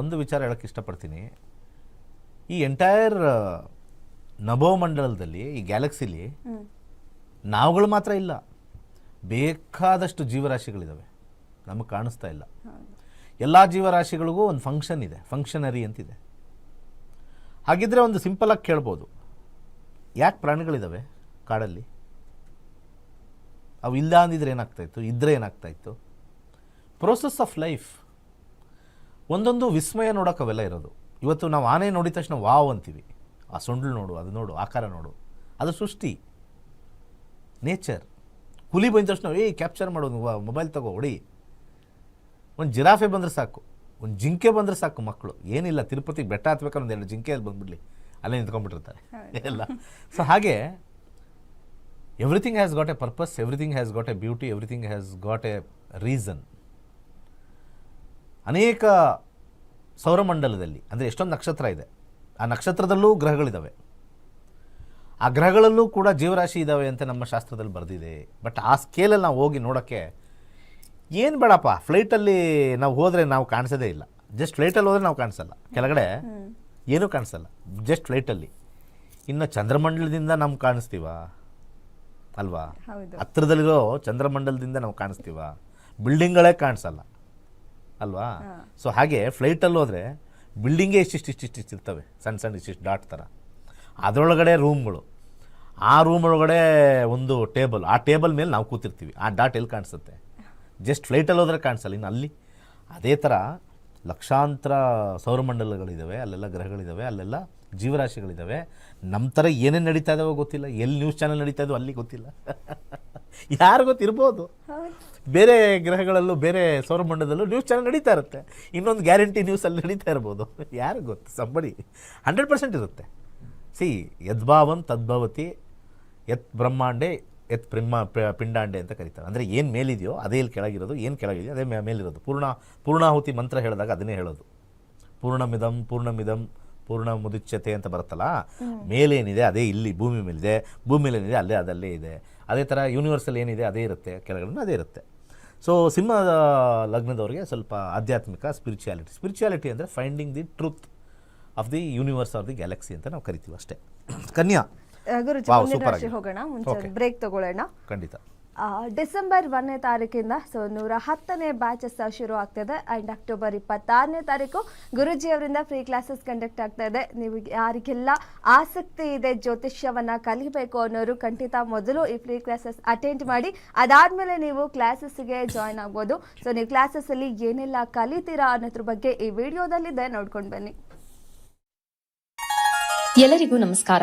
ಒಂದು ವಿಚಾರ ಹೇಳೋಕ್ಕೆ ಇಷ್ಟಪಡ್ತೀನಿ. ಈ ಎಂಟೈರ್ ನಭೋಮಂಡಲದಲ್ಲಿ ಈ ಗ್ಯಾಲಕ್ಸಿಲಿ ನಾವುಗಳು ಮಾತ್ರ ಇಲ್ಲ. ಬೇಕಾದಷ್ಟು ಜೀವರಾಶಿಗಳಿದ್ದಾವೆ ನಮಗೆ ಕಾಣಿಸ್ತಾ ಇಲ್ಲ. ಎಲ್ಲ ಜೀವರಾಶಿಗಳಿಗೂ ಒಂದು ಫಂಕ್ಷನ್ ಇದೆ ಫಂಕ್ಷನರಿ ಅಂತಿದೆ. ಹಾಗಿದ್ರೆ ಒಂದು ಸಿಂಪಲಾಗಿ ಕೇಳ್ಬೋದು. ಯಾಕೆ ಪ್ರಾಣಿಗಳಿದ್ದಾವೆ ಕಾಡಲ್ಲಿ? ಅವು ಇಲ್ಲ ಅಂದಿದ್ರೆ ಏನಾಗ್ತಾಯಿತ್ತು ಇದ್ದರೆ ಏನಾಗ್ತಾಯಿತ್ತು ಪ್ರೋಸೆಸ್ ಆಫ್ ಲೈಫ್ ಒಂದೊಂದು ವಿಸ್ಮಯ ನೋಡೋಕೆ ಅವೆಲ್ಲ ಇರೋದು. ಇವತ್ತು ನಾವು ಆನೆ ನೋಡಿದ ತಕ್ಷಣ ವಾವ್ ಅಂತೀವಿ. ಆ ಸೊಂಡ್ಲು ನೋಡು ಅದು ನೋಡು ಆಕಾರ ನೋಡು. ಅದು ಸೃಷ್ಟಿ. ನೇಚರ್. ಹುಲಿ ಬಂದ ತಕ್ಷಣ ಏಯ್ ಕ್ಯಾಪ್ಚರ್ ಮಾಡೋದು ಮೊಬೈಲ್ ತಗೋ ಹೊಡಿ. ಒಂದು ಜಿರಾಫೆ ಬಂದರೆ ಸಾಕು. ಒಂದು ಜಿಂಕೆ ಬಂದರೆ ಸಾಕು ಮಕ್ಕಳು ಏನಿಲ್ಲ ತಿರುಪತಿಗೆ ಬೆಟ್ಟ ಹತ್ಬೇಕಾದ್ರೆ ಒಂದು ಎರಡು ಜಿಂಕೆ ಅಲ್ಲಿ ಬಂದ್ಬಿಡಲಿ. ಅಲ್ಲೇ ನಿಂತ್ಕೊಂಡ್ಬಿಟ್ಟಿರ್ತಾರೆ. ಎಲ್ಲ. ಸೊ ಹಾಗೆ everything has got a purpose everything has got a beauty everything has got a reason ಅನೇಕ ಸೌರಮಂಡಲದಲ್ಲಿ ಅಂದರೆ ಎಷ್ಟೊಂದು ನಕ್ಷತ್ರ ಇದೆ ಆ ನಕ್ಷತ್ರದಲ್ಲೂ ಗ್ರಹಗಳಿದ್ದಾವೆ ಆ ಗ್ರಹಗಳಲ್ಲೂ ಕೂಡ ಜೀವರಾಶಿ ಇದ್ದಾವೆ ಅಂತ ನಮ್ಮ ಶಾಸ್ತ್ರದಲ್ಲಿ ಬರೆದಿದೆ. ಬಟ್ ಆ ಸ್ಕೇಲಲ್ಲಿ ನಾವು ಹೋಗಿ ನೋಡೋಕ್ಕೆ ಏನು ಬೇಡಪ್ಪ ಫ್ಲೈಟಲ್ಲಿ ನಾವು ಹೋದರೆ ನಾವು ಕಾಣಿಸೋದೇ ಇಲ್ಲ. ಜಸ್ಟ್ ಫ್ಲೈಟಲ್ಲಿ ಹೋದರೆ ನಾವು ಕಾಣಿಸಲ್ಲ. ಕೆಳಗಡೆ ಏನೂ ಕಾಣಿಸಲ್ಲ. ಜಸ್ಟ್ ಫ್ಲೈಟಲ್ಲಿ. ಇನ್ನು ಚಂದ್ರಮಂಡಲದಿಂದ ನಮ್ಗೆ ಕಾಣಿಸ್ತೀವ? ಅಲ್ವಾ? ಹತ್ತಿರದಲ್ಲಿರೋ ಚಂದ್ರಮಂಡಲದಿಂದ ನಾವು ಕಾಣಿಸ್ತೀವ? ಬಿಲ್ಡಿಂಗ್ಗಳೇ ಕಾಣಿಸಲ್ಲ. ಅಲ್ವಾ. ಸೊ ಹಾಗೆ ಫ್ಲೈಟಲ್ಲಿ ಹೋದರೆ ಬಿಲ್ಡಿಂಗೇ ಇಷ್ಟಿಷ್ಟು ಇಷ್ಟಿಷ್ಟು ಇರ್ತವೆ. ಸಣ್ಣ ಸಣ್ಣ ಇಷ್ಟಿಷ್ಟು ಡಾಟ್ ಥರ ಅದರೊಳಗಡೆ ರೂಮ್ಗಳು ಆ ರೂಮ್ ಒಳಗಡೆ ಒಂದು ಟೇಬಲ್ ಆ ಟೇಬಲ್ ಮೇಲೆ ನಾವು ಕೂತಿರ್ತೀವಿ. ಆ ಡಾಟ್ ಎಲ್ಲಿ ಕಾಣಿಸುತ್ತೆ? ಜಸ್ಟ್ ಫ್ಲೈಟಲ್ಲಿ ಹೋದರೆ ಕಾಣಿಸಲ್ಲ. ಇನ್ನು ಅಲ್ಲಿ ಅದೇ ಥರ ಲಕ್ಷಾಂತರ ಸೌರಮಂಡಲಗಳಿದ್ದಾವೆ ಅಲ್ಲೆಲ್ಲ ಗ್ರಹಗಳಿದ್ದಾವೆ ಅಲ್ಲೆಲ್ಲ ಜೀವರಾಶಿಗಳಿದ್ದಾವೆ ನಮ್ಮ ಥರ ಏನೇನು ನಡೀತಾ ಇದಾವೋ ಗೊತ್ತಿಲ್ಲ. ಎಲ್ಲಿ ನ್ಯೂಸ್ ಚಾನಲ್ ನಡೀತಾ ಅಲ್ಲಿ ಗೊತ್ತಿಲ್ಲ. <laughs> ಯಾರು ಗೊತ್ತಿರ್ಬೋದು? ಬೇರೆ ಗ್ರಹಗಳಲ್ಲೂ ಬೇರೆ ಸೌರಮಂಡಲದಲ್ಲೂ ನ್ಯೂಸ್ ಚಾನಲ್ ನಡೀತಾ ಇರುತ್ತೆ. ಇನ್ನೊಂದು ಗ್ಯಾರಂಟಿ ನ್ಯೂಸಲ್ಲಿ ನಡೀತಾ ಇರ್ಬೋದು. <laughs> ಯಾರು ಗೊತ್ತು? ಸಂಬಡಿ ಹಂಡ್ರೆಡ್ ಪರ್ಸೆಂಟ್ ಇರುತ್ತೆ. ಸಿ ಯದ್ಭಾವನ್ ತದ್ಭವತಿ ಯತ್ ಬ್ರಹ್ಮಾಂಡೆ ಯತ್ ಪ್ರಿಮ್ಮ ಪಿಂಡಾಂಡೆ ಅಂತ ಕರೀತಾರೆ. ಅಂದರೆ ಏನು ಮೇಲಿದೆಯೋ ಅದೇ ಇಲ್ಲಿ ಕೆಳಗಿರೋದು ಏನು ಕೆಳಗಿದೆಯೋ ಅದೇ ಮೇ- ಮೇಲಿರೋದು. ಪೂರ್ಣ ಪೂರ್ಣಾಹುತಿ ಮಂತ್ರ ಹೇಳಿದಾಗ ಅದನ್ನೇ ಹೇಳೋದು. ಪೂರ್ಣಮಿದಂ ಪೂರ್ಣಮಿದಂ ಪೂರ್ಣ ಮುದುಚ್ಛತೆ ಅಂತ ಬರುತ್ತಲ್ಲ? ಮೇಲೇನಿದೆ ಅದೇ ಇಲ್ಲಿ ಭೂಮಿ ಮೇಲಿದೆ. ಭೂಮಿಲೇನಿದೆ ಅಲ್ಲೇ ಅದಲ್ಲೇ ಇದೆ. ಅದೇ ಥರ ಯೂನಿವರ್ಸಲ್ ಏನಿದೆ ಅದೇ ಇರುತ್ತೆ. ಕೆಳಗಡೆ ಅದೇ ಇರುತ್ತೆ. ಸೊ ಸಿನಿಮಾದ ಲಗ್ನದವ್ರಿಗೆ ಸ್ವಲ್ಪ ಆಧ್ಯಾತ್ಮಿಕ ಸ್ಪಿರಿಚುಯಾಲಿಟಿ ಸ್ಪಿರಿಚುಯಾಲಿಟಿ ಅಂದರೆ finding the truth of the universe of the galaxy ಅಂತ ನಾವು ಕರಿತೀವಿ ಅಷ್ಟೇ. <coughs> ಕನ್ಯಾ. ಹೋಗೋಣ. ಬ್ರೇಕ್ ತಗೊಳ್ಳೋಣ. ಖಂಡಿತ. ಡಿಸೆಂಬರ್ ಒಂದನೇ ತಾರೀಕಿಂದ ಸೊ ನೂರ ಹತ್ತನೇ ಬ್ಯಾಚಸ್ ಶುರು ಆಗ್ತದೆ. ಆ್ಯಂಡ್ ಅಕ್ಟೋಬರ್ ಇಪ್ಪತ್ತಾರನೇ ತಾರೀಕು ಗುರುಜಿಯವರಿಂದ ಫ್ರೀ ಕ್ಲಾಸಸ್ ಕಂಡಕ್ಟ್ ಆಗ್ತಾ ಇದೆ. ನೀವು ಯಾರಿಗೆಲ್ಲ ಆಸಕ್ತಿ ಇದೆ ಜ್ಯೋತಿಷ್ಯವನ್ನ ಕಲಿಬೇಕು ಅನ್ನೋರು ಖಂಡಿತ ಮೊದಲು ಈ ಫ್ರೀ ಕ್ಲಾಸಸ್ ಅಟೆಂಡ್ ಮಾಡಿ. ಅದಾದಮೇಲೆ ನೀವು ಕ್ಲಾಸಸ್ಗೆ ಜಾಯ್ನ್ ಆಗ್ಬೋದು. ಸೊ ನೀವು ಕ್ಲಾಸಸ್ಸಲ್ಲಿ ಏನೆಲ್ಲ ಕಲಿತೀರಾ ಅನ್ನೋದ್ರ ಬಗ್ಗೆ ಈ ವಿಡಿಯೋದಲ್ಲಿದೆ ನೋಡ್ಕೊಂಡು ಬನ್ನಿ. ಎಲ್ಲರಿಗೂ ನಮಸ್ಕಾರ.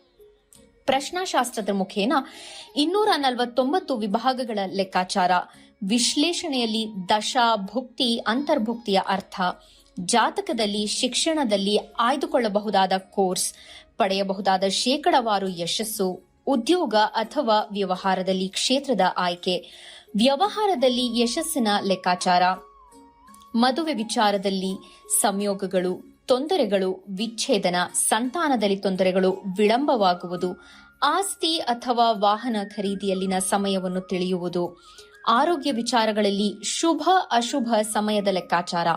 ಪ್ರಶ್ನಾಶಾಸ್ತ್ರದ ಮುಖೇನ ಇನ್ನೂರ ನಲವತ್ತೊಂಬತ್ತು ವಿಭಾಗಗಳ ಲೆಕ್ಕಾಚಾರ. ವಿಶ್ಲೇಷಣೆಯಲ್ಲಿ ದಶ ಭುಕ್ತಿ, ಅಂತರ್ಭುಕ್ತಿಯ ಅರ್ಥ. ಜಾತಕದಲ್ಲಿ, ಶಿಕ್ಷಣದಲ್ಲಿ ಆಯ್ದುಕೊಳ್ಳಬಹುದಾದ ಕೋರ್ಸ್. ಪಡೆಯಬಹುದಾದ ಶೇಕಡವಾರು ಯಶಸ್ಸು. ಉದ್ಯೋಗ ಅಥವಾ ವ್ಯವಹಾರದಲ್ಲಿ ಕ್ಷೇತ್ರದ ಆಯ್ಕೆ. ವ್ಯವಹಾರದಲ್ಲಿ ಯಶಸ್ಸಿನ ಲೆಕ್ಕಾಚಾರ. ಮದುವೆ ವಿಚಾರದಲ್ಲಿ ಸಂಯೋಗಗಳು, ತೊಂದರೆಗಳು, ವಿಚ್ಛೇದನ, ಸಂತಾನದಲ್ಲಿ ತೊಂದರೆಗಳು ವಿಳಂಬವಾಗುವುದು. ಆಸ್ತಿ ಅಥವಾ ವಾಹನ ಖರೀದಿಯಲ್ಲಿನ ಸಮಯವನ್ನು ತಿಳಿಯುವುದು. ಆರೋಗ್ಯ ವಿಚಾರಗಳಲ್ಲಿ ಶುಭ ಅಶುಭ ಸಮಯದ ಲೆಕ್ಕಾಚಾರ.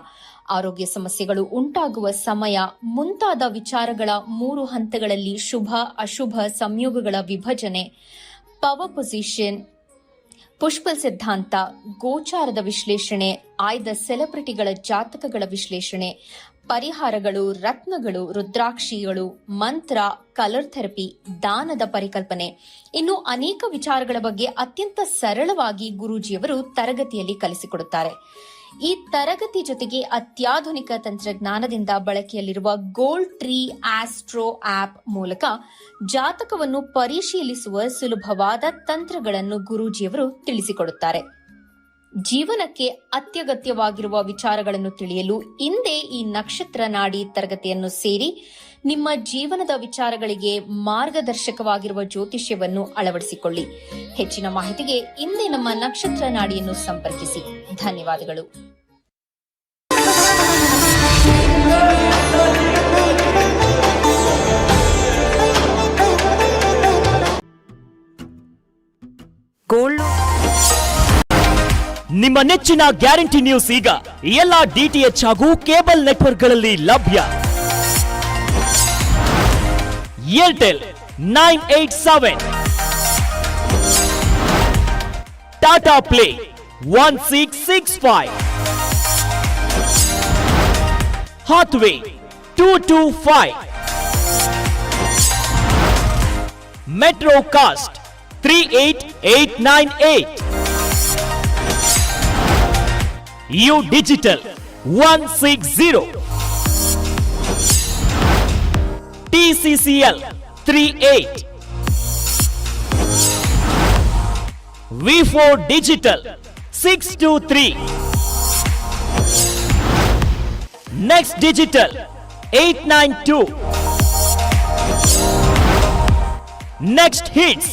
ಆರೋಗ್ಯ ಸಮಸ್ಯೆಗಳು ಉಂಟಾಗುವ ಸಮಯ ಮುಂತಾದ ವಿಚಾರಗಳ ಮೂರು ಹಂತಗಳಲ್ಲಿ ಶುಭ ಅಶುಭ ಸಂಯೋಗಗಳ ವಿಭಜನೆ. ಪವರ್ ಪೊಸಿಷನ್ ಪುಷ್ಪಲ್ ಸಿದ್ಧಾಂತ, ಗೋಚಾರದ ವಿಶ್ಲೇಷಣೆ, ಆಯ್ದ ಸೆಲೆಬ್ರಿಟಿಗಳ ಜಾತಕಗಳ ವಿಶ್ಲೇಷಣೆ ಪರಿಹಾರಗಳು, ರತ್ನಗಳು, ರುದ್ರಾಕ್ಷಿಗಳು, ಮಂತ್ರ ಕಲರ್ ಥೆರಪಿ ದಾನದ ಪರಿಕಲ್ಪನೆ. ಇನ್ನು ಅನೇಕ ವಿಚಾರಗಳ ಬಗ್ಗೆ ಅತ್ಯಂತ ಸರಳವಾಗಿ ಗುರೂಜಿಯವರು ತರಗತಿಯಲ್ಲಿ ಕಲಿಸಿಕೊಡುತ್ತಾರೆ. ಈ ತರಗತಿ ಜೊತೆಗೆ ಅತ್ಯಾಧುನಿಕ ತಂತ್ರಜ್ಞಾನದಿಂದ ಬಳಕೆಯಲ್ಲಿರುವ ಗೋಲ್ಡ್ ಟ್ರೀ ಆಸ್ಟ್ರೋ ಆಪ್ ಮೂಲಕ ಜಾತಕವನ್ನು ಪರಿಶೀಲಿಸುವ ಸುಲಭವಾದ ತಂತ್ರಗಳನ್ನು ಗುರೂಜಿಯವರು ತಿಳಿಸಿಕೊಡುತ್ತಾರೆ. ಜೀವನಕ್ಕೆ ಅತ್ಯಗತ್ಯವಾಗಿರುವ ವಿಚಾರಗಳನ್ನು ತಿಳಿಯಲು ಹಿಂದೆ ಈ ನಕ್ಷತ್ರ ನಾಡಿ ತರಗತಿಯನ್ನು ಸೇರಿ ನಿಮ್ಮ ಜೀವನದ ವಿಚಾರಗಳಿಗೆ ಮಾರ್ಗದರ್ಶಕವಾಗಿರುವ ಜ್ಯೋತಿಷ್ಯವನ್ನು ಅಳವಡಿಸಿಕೊಳ್ಳಿ. ಹೆಚ್ಚಿನ ಮಾಹಿತಿಗೆ ಹಿಂದೆ ನಮ್ಮ ನಕ್ಷತ್ರ ನಾಡಿಯನ್ನು ಸಂಪರ್ಕಿಸಿ. ಧನ್ಯವಾದಗಳು. ಗೋಲ್ಡ್ ನಿಮ್ಮ ನೆಚ್ಚಿನ ಗ್ಯಾರಂಟಿ ನ್ಯೂಸ್ ಈಗ ಎಲ್ಲ ಡಿಟಿಎಚ್ ಹಾಗೂ ಕೇಬಲ್ ನೆಟ್ವರ್ಕ್ಗಳಲ್ಲಿ ಲಭ್ಯ. Airtel nine eight seven. Tata Play one six six five. Hathway two two five. Metro Cast three eight eight nine eight. U Digital one six zero TCCL three eight V four Digital six two three Next Digital eight nine two Next Hits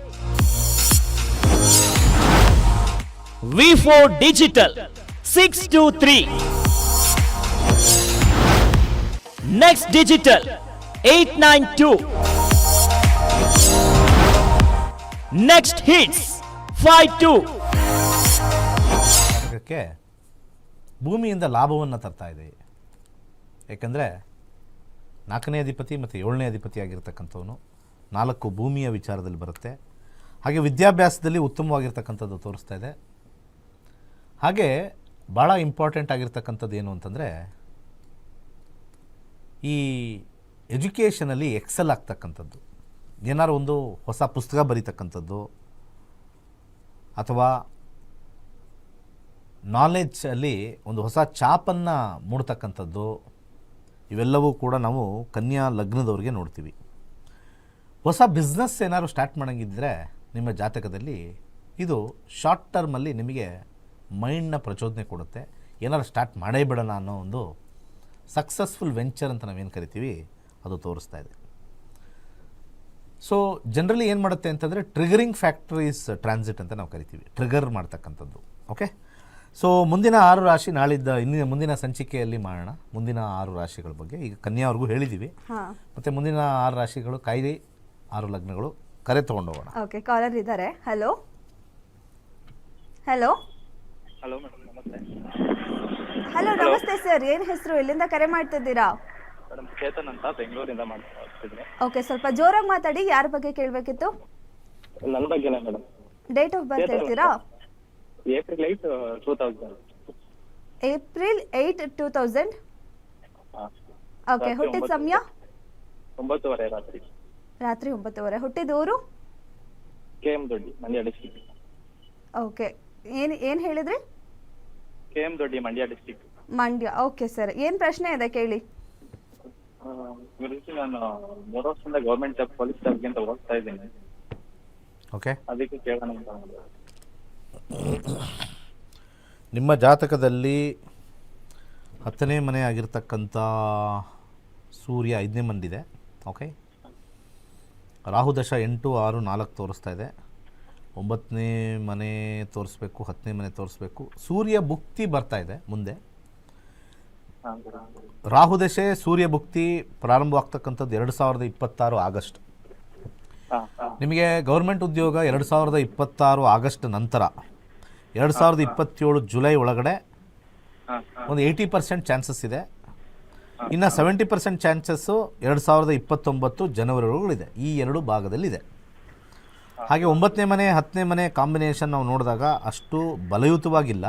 V four Digital six two three Next Digital eight nine two Next Hits five two ಭೂಮಿಯಿಂದ ಲಾಭವನ್ನು ತರ್ತಾ ಇದೆ. ಏಕೆಂದರೆ ನಾಲ್ಕನೇ ಅಧಿಪತಿ ಮತ್ತು ಏಳನೇ ಅಧಿಪತಿ ಆಗಿರ್ತಕ್ಕಂಥವನು ನಾಲ್ಕು ಭೂಮಿಯ ವಿಚಾರದಲ್ಲಿ ಬರುತ್ತೆ. ಹಾಗೆ ವಿದ್ಯಾಭ್ಯಾಸದಲ್ಲಿ ಉತ್ತಮವಾಗಿರ್ತಕ್ಕಂಥದ್ದು ತೋರಿಸ್ತಾ ಇದೆ. ಹಾಗೆ ಭಾಳ ಇಂಪಾರ್ಟೆಂಟ್ ಆಗಿರ್ತಕ್ಕಂಥದ್ದು ಏನು ಅಂತಂದರೆ, ಈ ಎಜುಕೇಷನಲ್ಲಿ ಎಕ್ಸೆಲ್ ಆಗ್ತಕ್ಕಂಥದ್ದು. ಏನಾರು ಒಂದು ಹೊಸ ಪುಸ್ತಕ ಬರೀತಕ್ಕಂಥದ್ದು, ಅಥವಾ ನಾಲೆಡ್ಜಲ್ಲಿ ಒಂದು ಹೊಸ ಚಾಪನ್ನು ಮೂಡ್ತಕ್ಕಂಥದ್ದು, ಇವೆಲ್ಲವೂ ಕೂಡ ನಾವು ಕನ್ಯಾ ಲಗ್ನದವ್ರಿಗೆ ನೋಡ್ತೀವಿ. ಹೊಸ ಬಿಸ್ನೆಸ್ ಏನಾದ್ರು ಸ್ಟಾರ್ಟ್ ಮಾಡೋಂಗಿದ್ರೆ, ನಿಮ್ಮ ಜಾತಕದಲ್ಲಿ ಇದು ಶಾರ್ಟ್ ಟರ್ಮಲ್ಲಿ ನಿಮಗೆ ಮೈಂಡ್ನ ಪ್ರಚೋದನೆ ಕೊಡುತ್ತೆ. ಏನಾದ್ರು ಸ್ಟಾರ್ಟ್ ಮಾಡೇ ಬಿಡೋಣ ಅನ್ನೋ ಒಂದು ಸಕ್ಸಸ್ಫುಲ್ ವೆಂಚರ್ ಅಂತ ನಾವೇನು ಕರಿತೀವಿ ಅದು ತೋರಿಸ್ತಾ ಇದೆ. ಸೊ ಜನರಲಿ ಏನು ಮಾಡುತ್ತೆ ಅಂತಂದರೆ ಟ್ರಿಗರಿಂಗ್ ಫ್ಯಾಕ್ಟ್ರೀಸ್ ಟ್ರಾನ್ಸಿಟ್ ಅಂತ ನಾವು ಕರಿತೀವಿ. ಟ್ರಿಗರ್ ಮಾಡ್ತಕ್ಕಂಥದ್ದು. ಓಕೆ ಸೊ ಮುಂದಿನ ಆರು ರಾಶಿ ನಾಳಿದ್ದ ಇನ್ನು ಮುಂದಿನ ಸಂಚಿಕೆಯಲ್ಲಿ ಮಾಡೋಣ. ಮುಂದಿನ ಆರು ರಾಶಿಗಳ ಬಗ್ಗೆ. ಈಗ ಕನ್ಯಾವ್ರಿಗೂ ಹೇಳಿದ್ದೀವಿ ಮತ್ತು ಮುಂದಿನ ಆರು ರಾಶಿಗಳು ಕಾಯಿಲೆ ಆರು ಲಗ್ನಗಳು ಕರೆ ತೊಗೊಂಡೋಗೋಣ ಓಕೆ ಕಾಲರ್ ಇದ್ದಾರೆ. ಹಲೋ ಹಲೋ ಹಲೋ ಮೇಡಮ್ ನಮಸ್ತೆ. ಹಲೋ ನಮಸ್ತೆ ಸರ್ ಏನ್ ಹೆಸರು? ಎಲ್ಲಿಂದ ಕರೆ ಮಾಡ್ತಿದ್ದೀರಾ? ಮೇಡಮ್ ಚೇತನ್ ಅಂತ ಬೆಂಗಳೂರಿಂದ ಮಾಡ್ತಿದ್ದೀನಿ ಓಕೆ ಸ್ವಲ್ಪ ಜೋರಾಗಿ ಮಾತಾಡಿ. ಯಾರ ಬಗ್ಗೆ ಕೇಳಬೇಕಿತ್ತು? ನನ್ನ ಬಗ್ಗೆನೇ ಮೇಡಮ್ ಡೇಟ್ ಆಫ್ ಬರ್ತ್ ಹೇಳ್ತೀರಾ? April eight two thousand April eight two thousand okay ಹುಟ್ಟಿದ ಸಮಯ? ಒಂಬತ್ತುವರೆ ರಾತ್ರಿ. ರಾತ್ರಿ ಒಂಬತ್ತುವರೆ. ಹುಟ್ಟಿದ ಊರು? K M Doddi Mandya district okay ಏನು ಏನು ಹೇಳಿದ್ರಿ? K M Doddi Mandya district Mandya okay sir ಏನು ಪ್ರಶ್ನೆ ಇದೆ ಕೇಳಿ? ಗುರುಜಿ ನಾನು ಮೂರು ವರ್ಷದಿಂದ ಗೌರ್ಮೆಂಟ್ ಜಾಬ್ ಪೊಲೀಸ್ ಜಾಬ್ಗೆ ಅಂತ ಹೋಗ್ತಾ ಇದ್ದೀನಿ. ಓಕೆ ಅದಕ್ಕೆ ಕೇಳೋಣ ಅಂತ ಮಾಡಿದೆ. ನಿಮ್ಮ ಜಾತಕದಲ್ಲಿ ಹತ್ತನೇ ಮನೆ ಆಗಿರ್ತಕ್ಕಂಥ ಸೂರ್ಯ ಐದನೇ ಮಂದಿದೆ ಓಕೆ ರಾಹುದಶ ಎಂಟು ಆರು ನಾಲ್ಕು ತೋರಿಸ್ತಾ ಇದೆ. ಒಂಬತ್ತನೇ ಮನೆ ತೋರಿಸ್ಬೇಕು ಹತ್ತನೇ ಮನೆ ತೋರಿಸ್ಬೇಕು. ಸೂರ್ಯ ಭುಕ್ತಿ ಬರ್ತಾ ಇದೆ ಮುಂದೆ. ರಾಹು ದಶೆ ಸೂರ್ಯ ಭುಕ್ತಿ ಪ್ರಾರಂಭವಾಗ್ತಕ್ಕಂಥದ್ದು ಎರಡು ಸಾವಿರದ ಇಪ್ಪತ್ತಾರು ಆಗಸ್ಟ್. ನಿಮಗೆ ಗೌರ್ಮೆಂಟ್ ಉದ್ಯೋಗ ಎರಡು ಸಾವಿರದ ಇಪ್ಪತ್ತಾರು ಆಗಸ್ಟ್ ನಂತರ ಎರಡು ಸಾವಿರದ ಇಪ್ಪತ್ತೇಳು ಜುಲೈ ಒಳಗಡೆ ಒಂದು ಏಯ್ಟಿ ಪರ್ಸೆಂಟ್ ಚಾನ್ಸಸ್ ಇದೆ. ಇನ್ನು ಸೆವೆಂಟಿ ಪರ್ಸೆಂಟ್ ಚಾನ್ಸಸ್ಸು ಎರಡು ಸಾವಿರದ ಇಪ್ಪತ್ತೊಂಬತ್ತು ಜನವರಿ ಒಳಗಡೆ ಈ ಎರಡು ಭಾಗದಲ್ಲಿದೆ. ಹಾಗೆ ಒಂಬತ್ತನೇ ಮನೆ ಹತ್ತನೇ ಮನೆ ಕಾಂಬಿನೇಷನ್ ನಾವು ನೋಡಿದಾಗ ಅಷ್ಟು ಬಲಯುತವಾಗಿಲ್ಲ.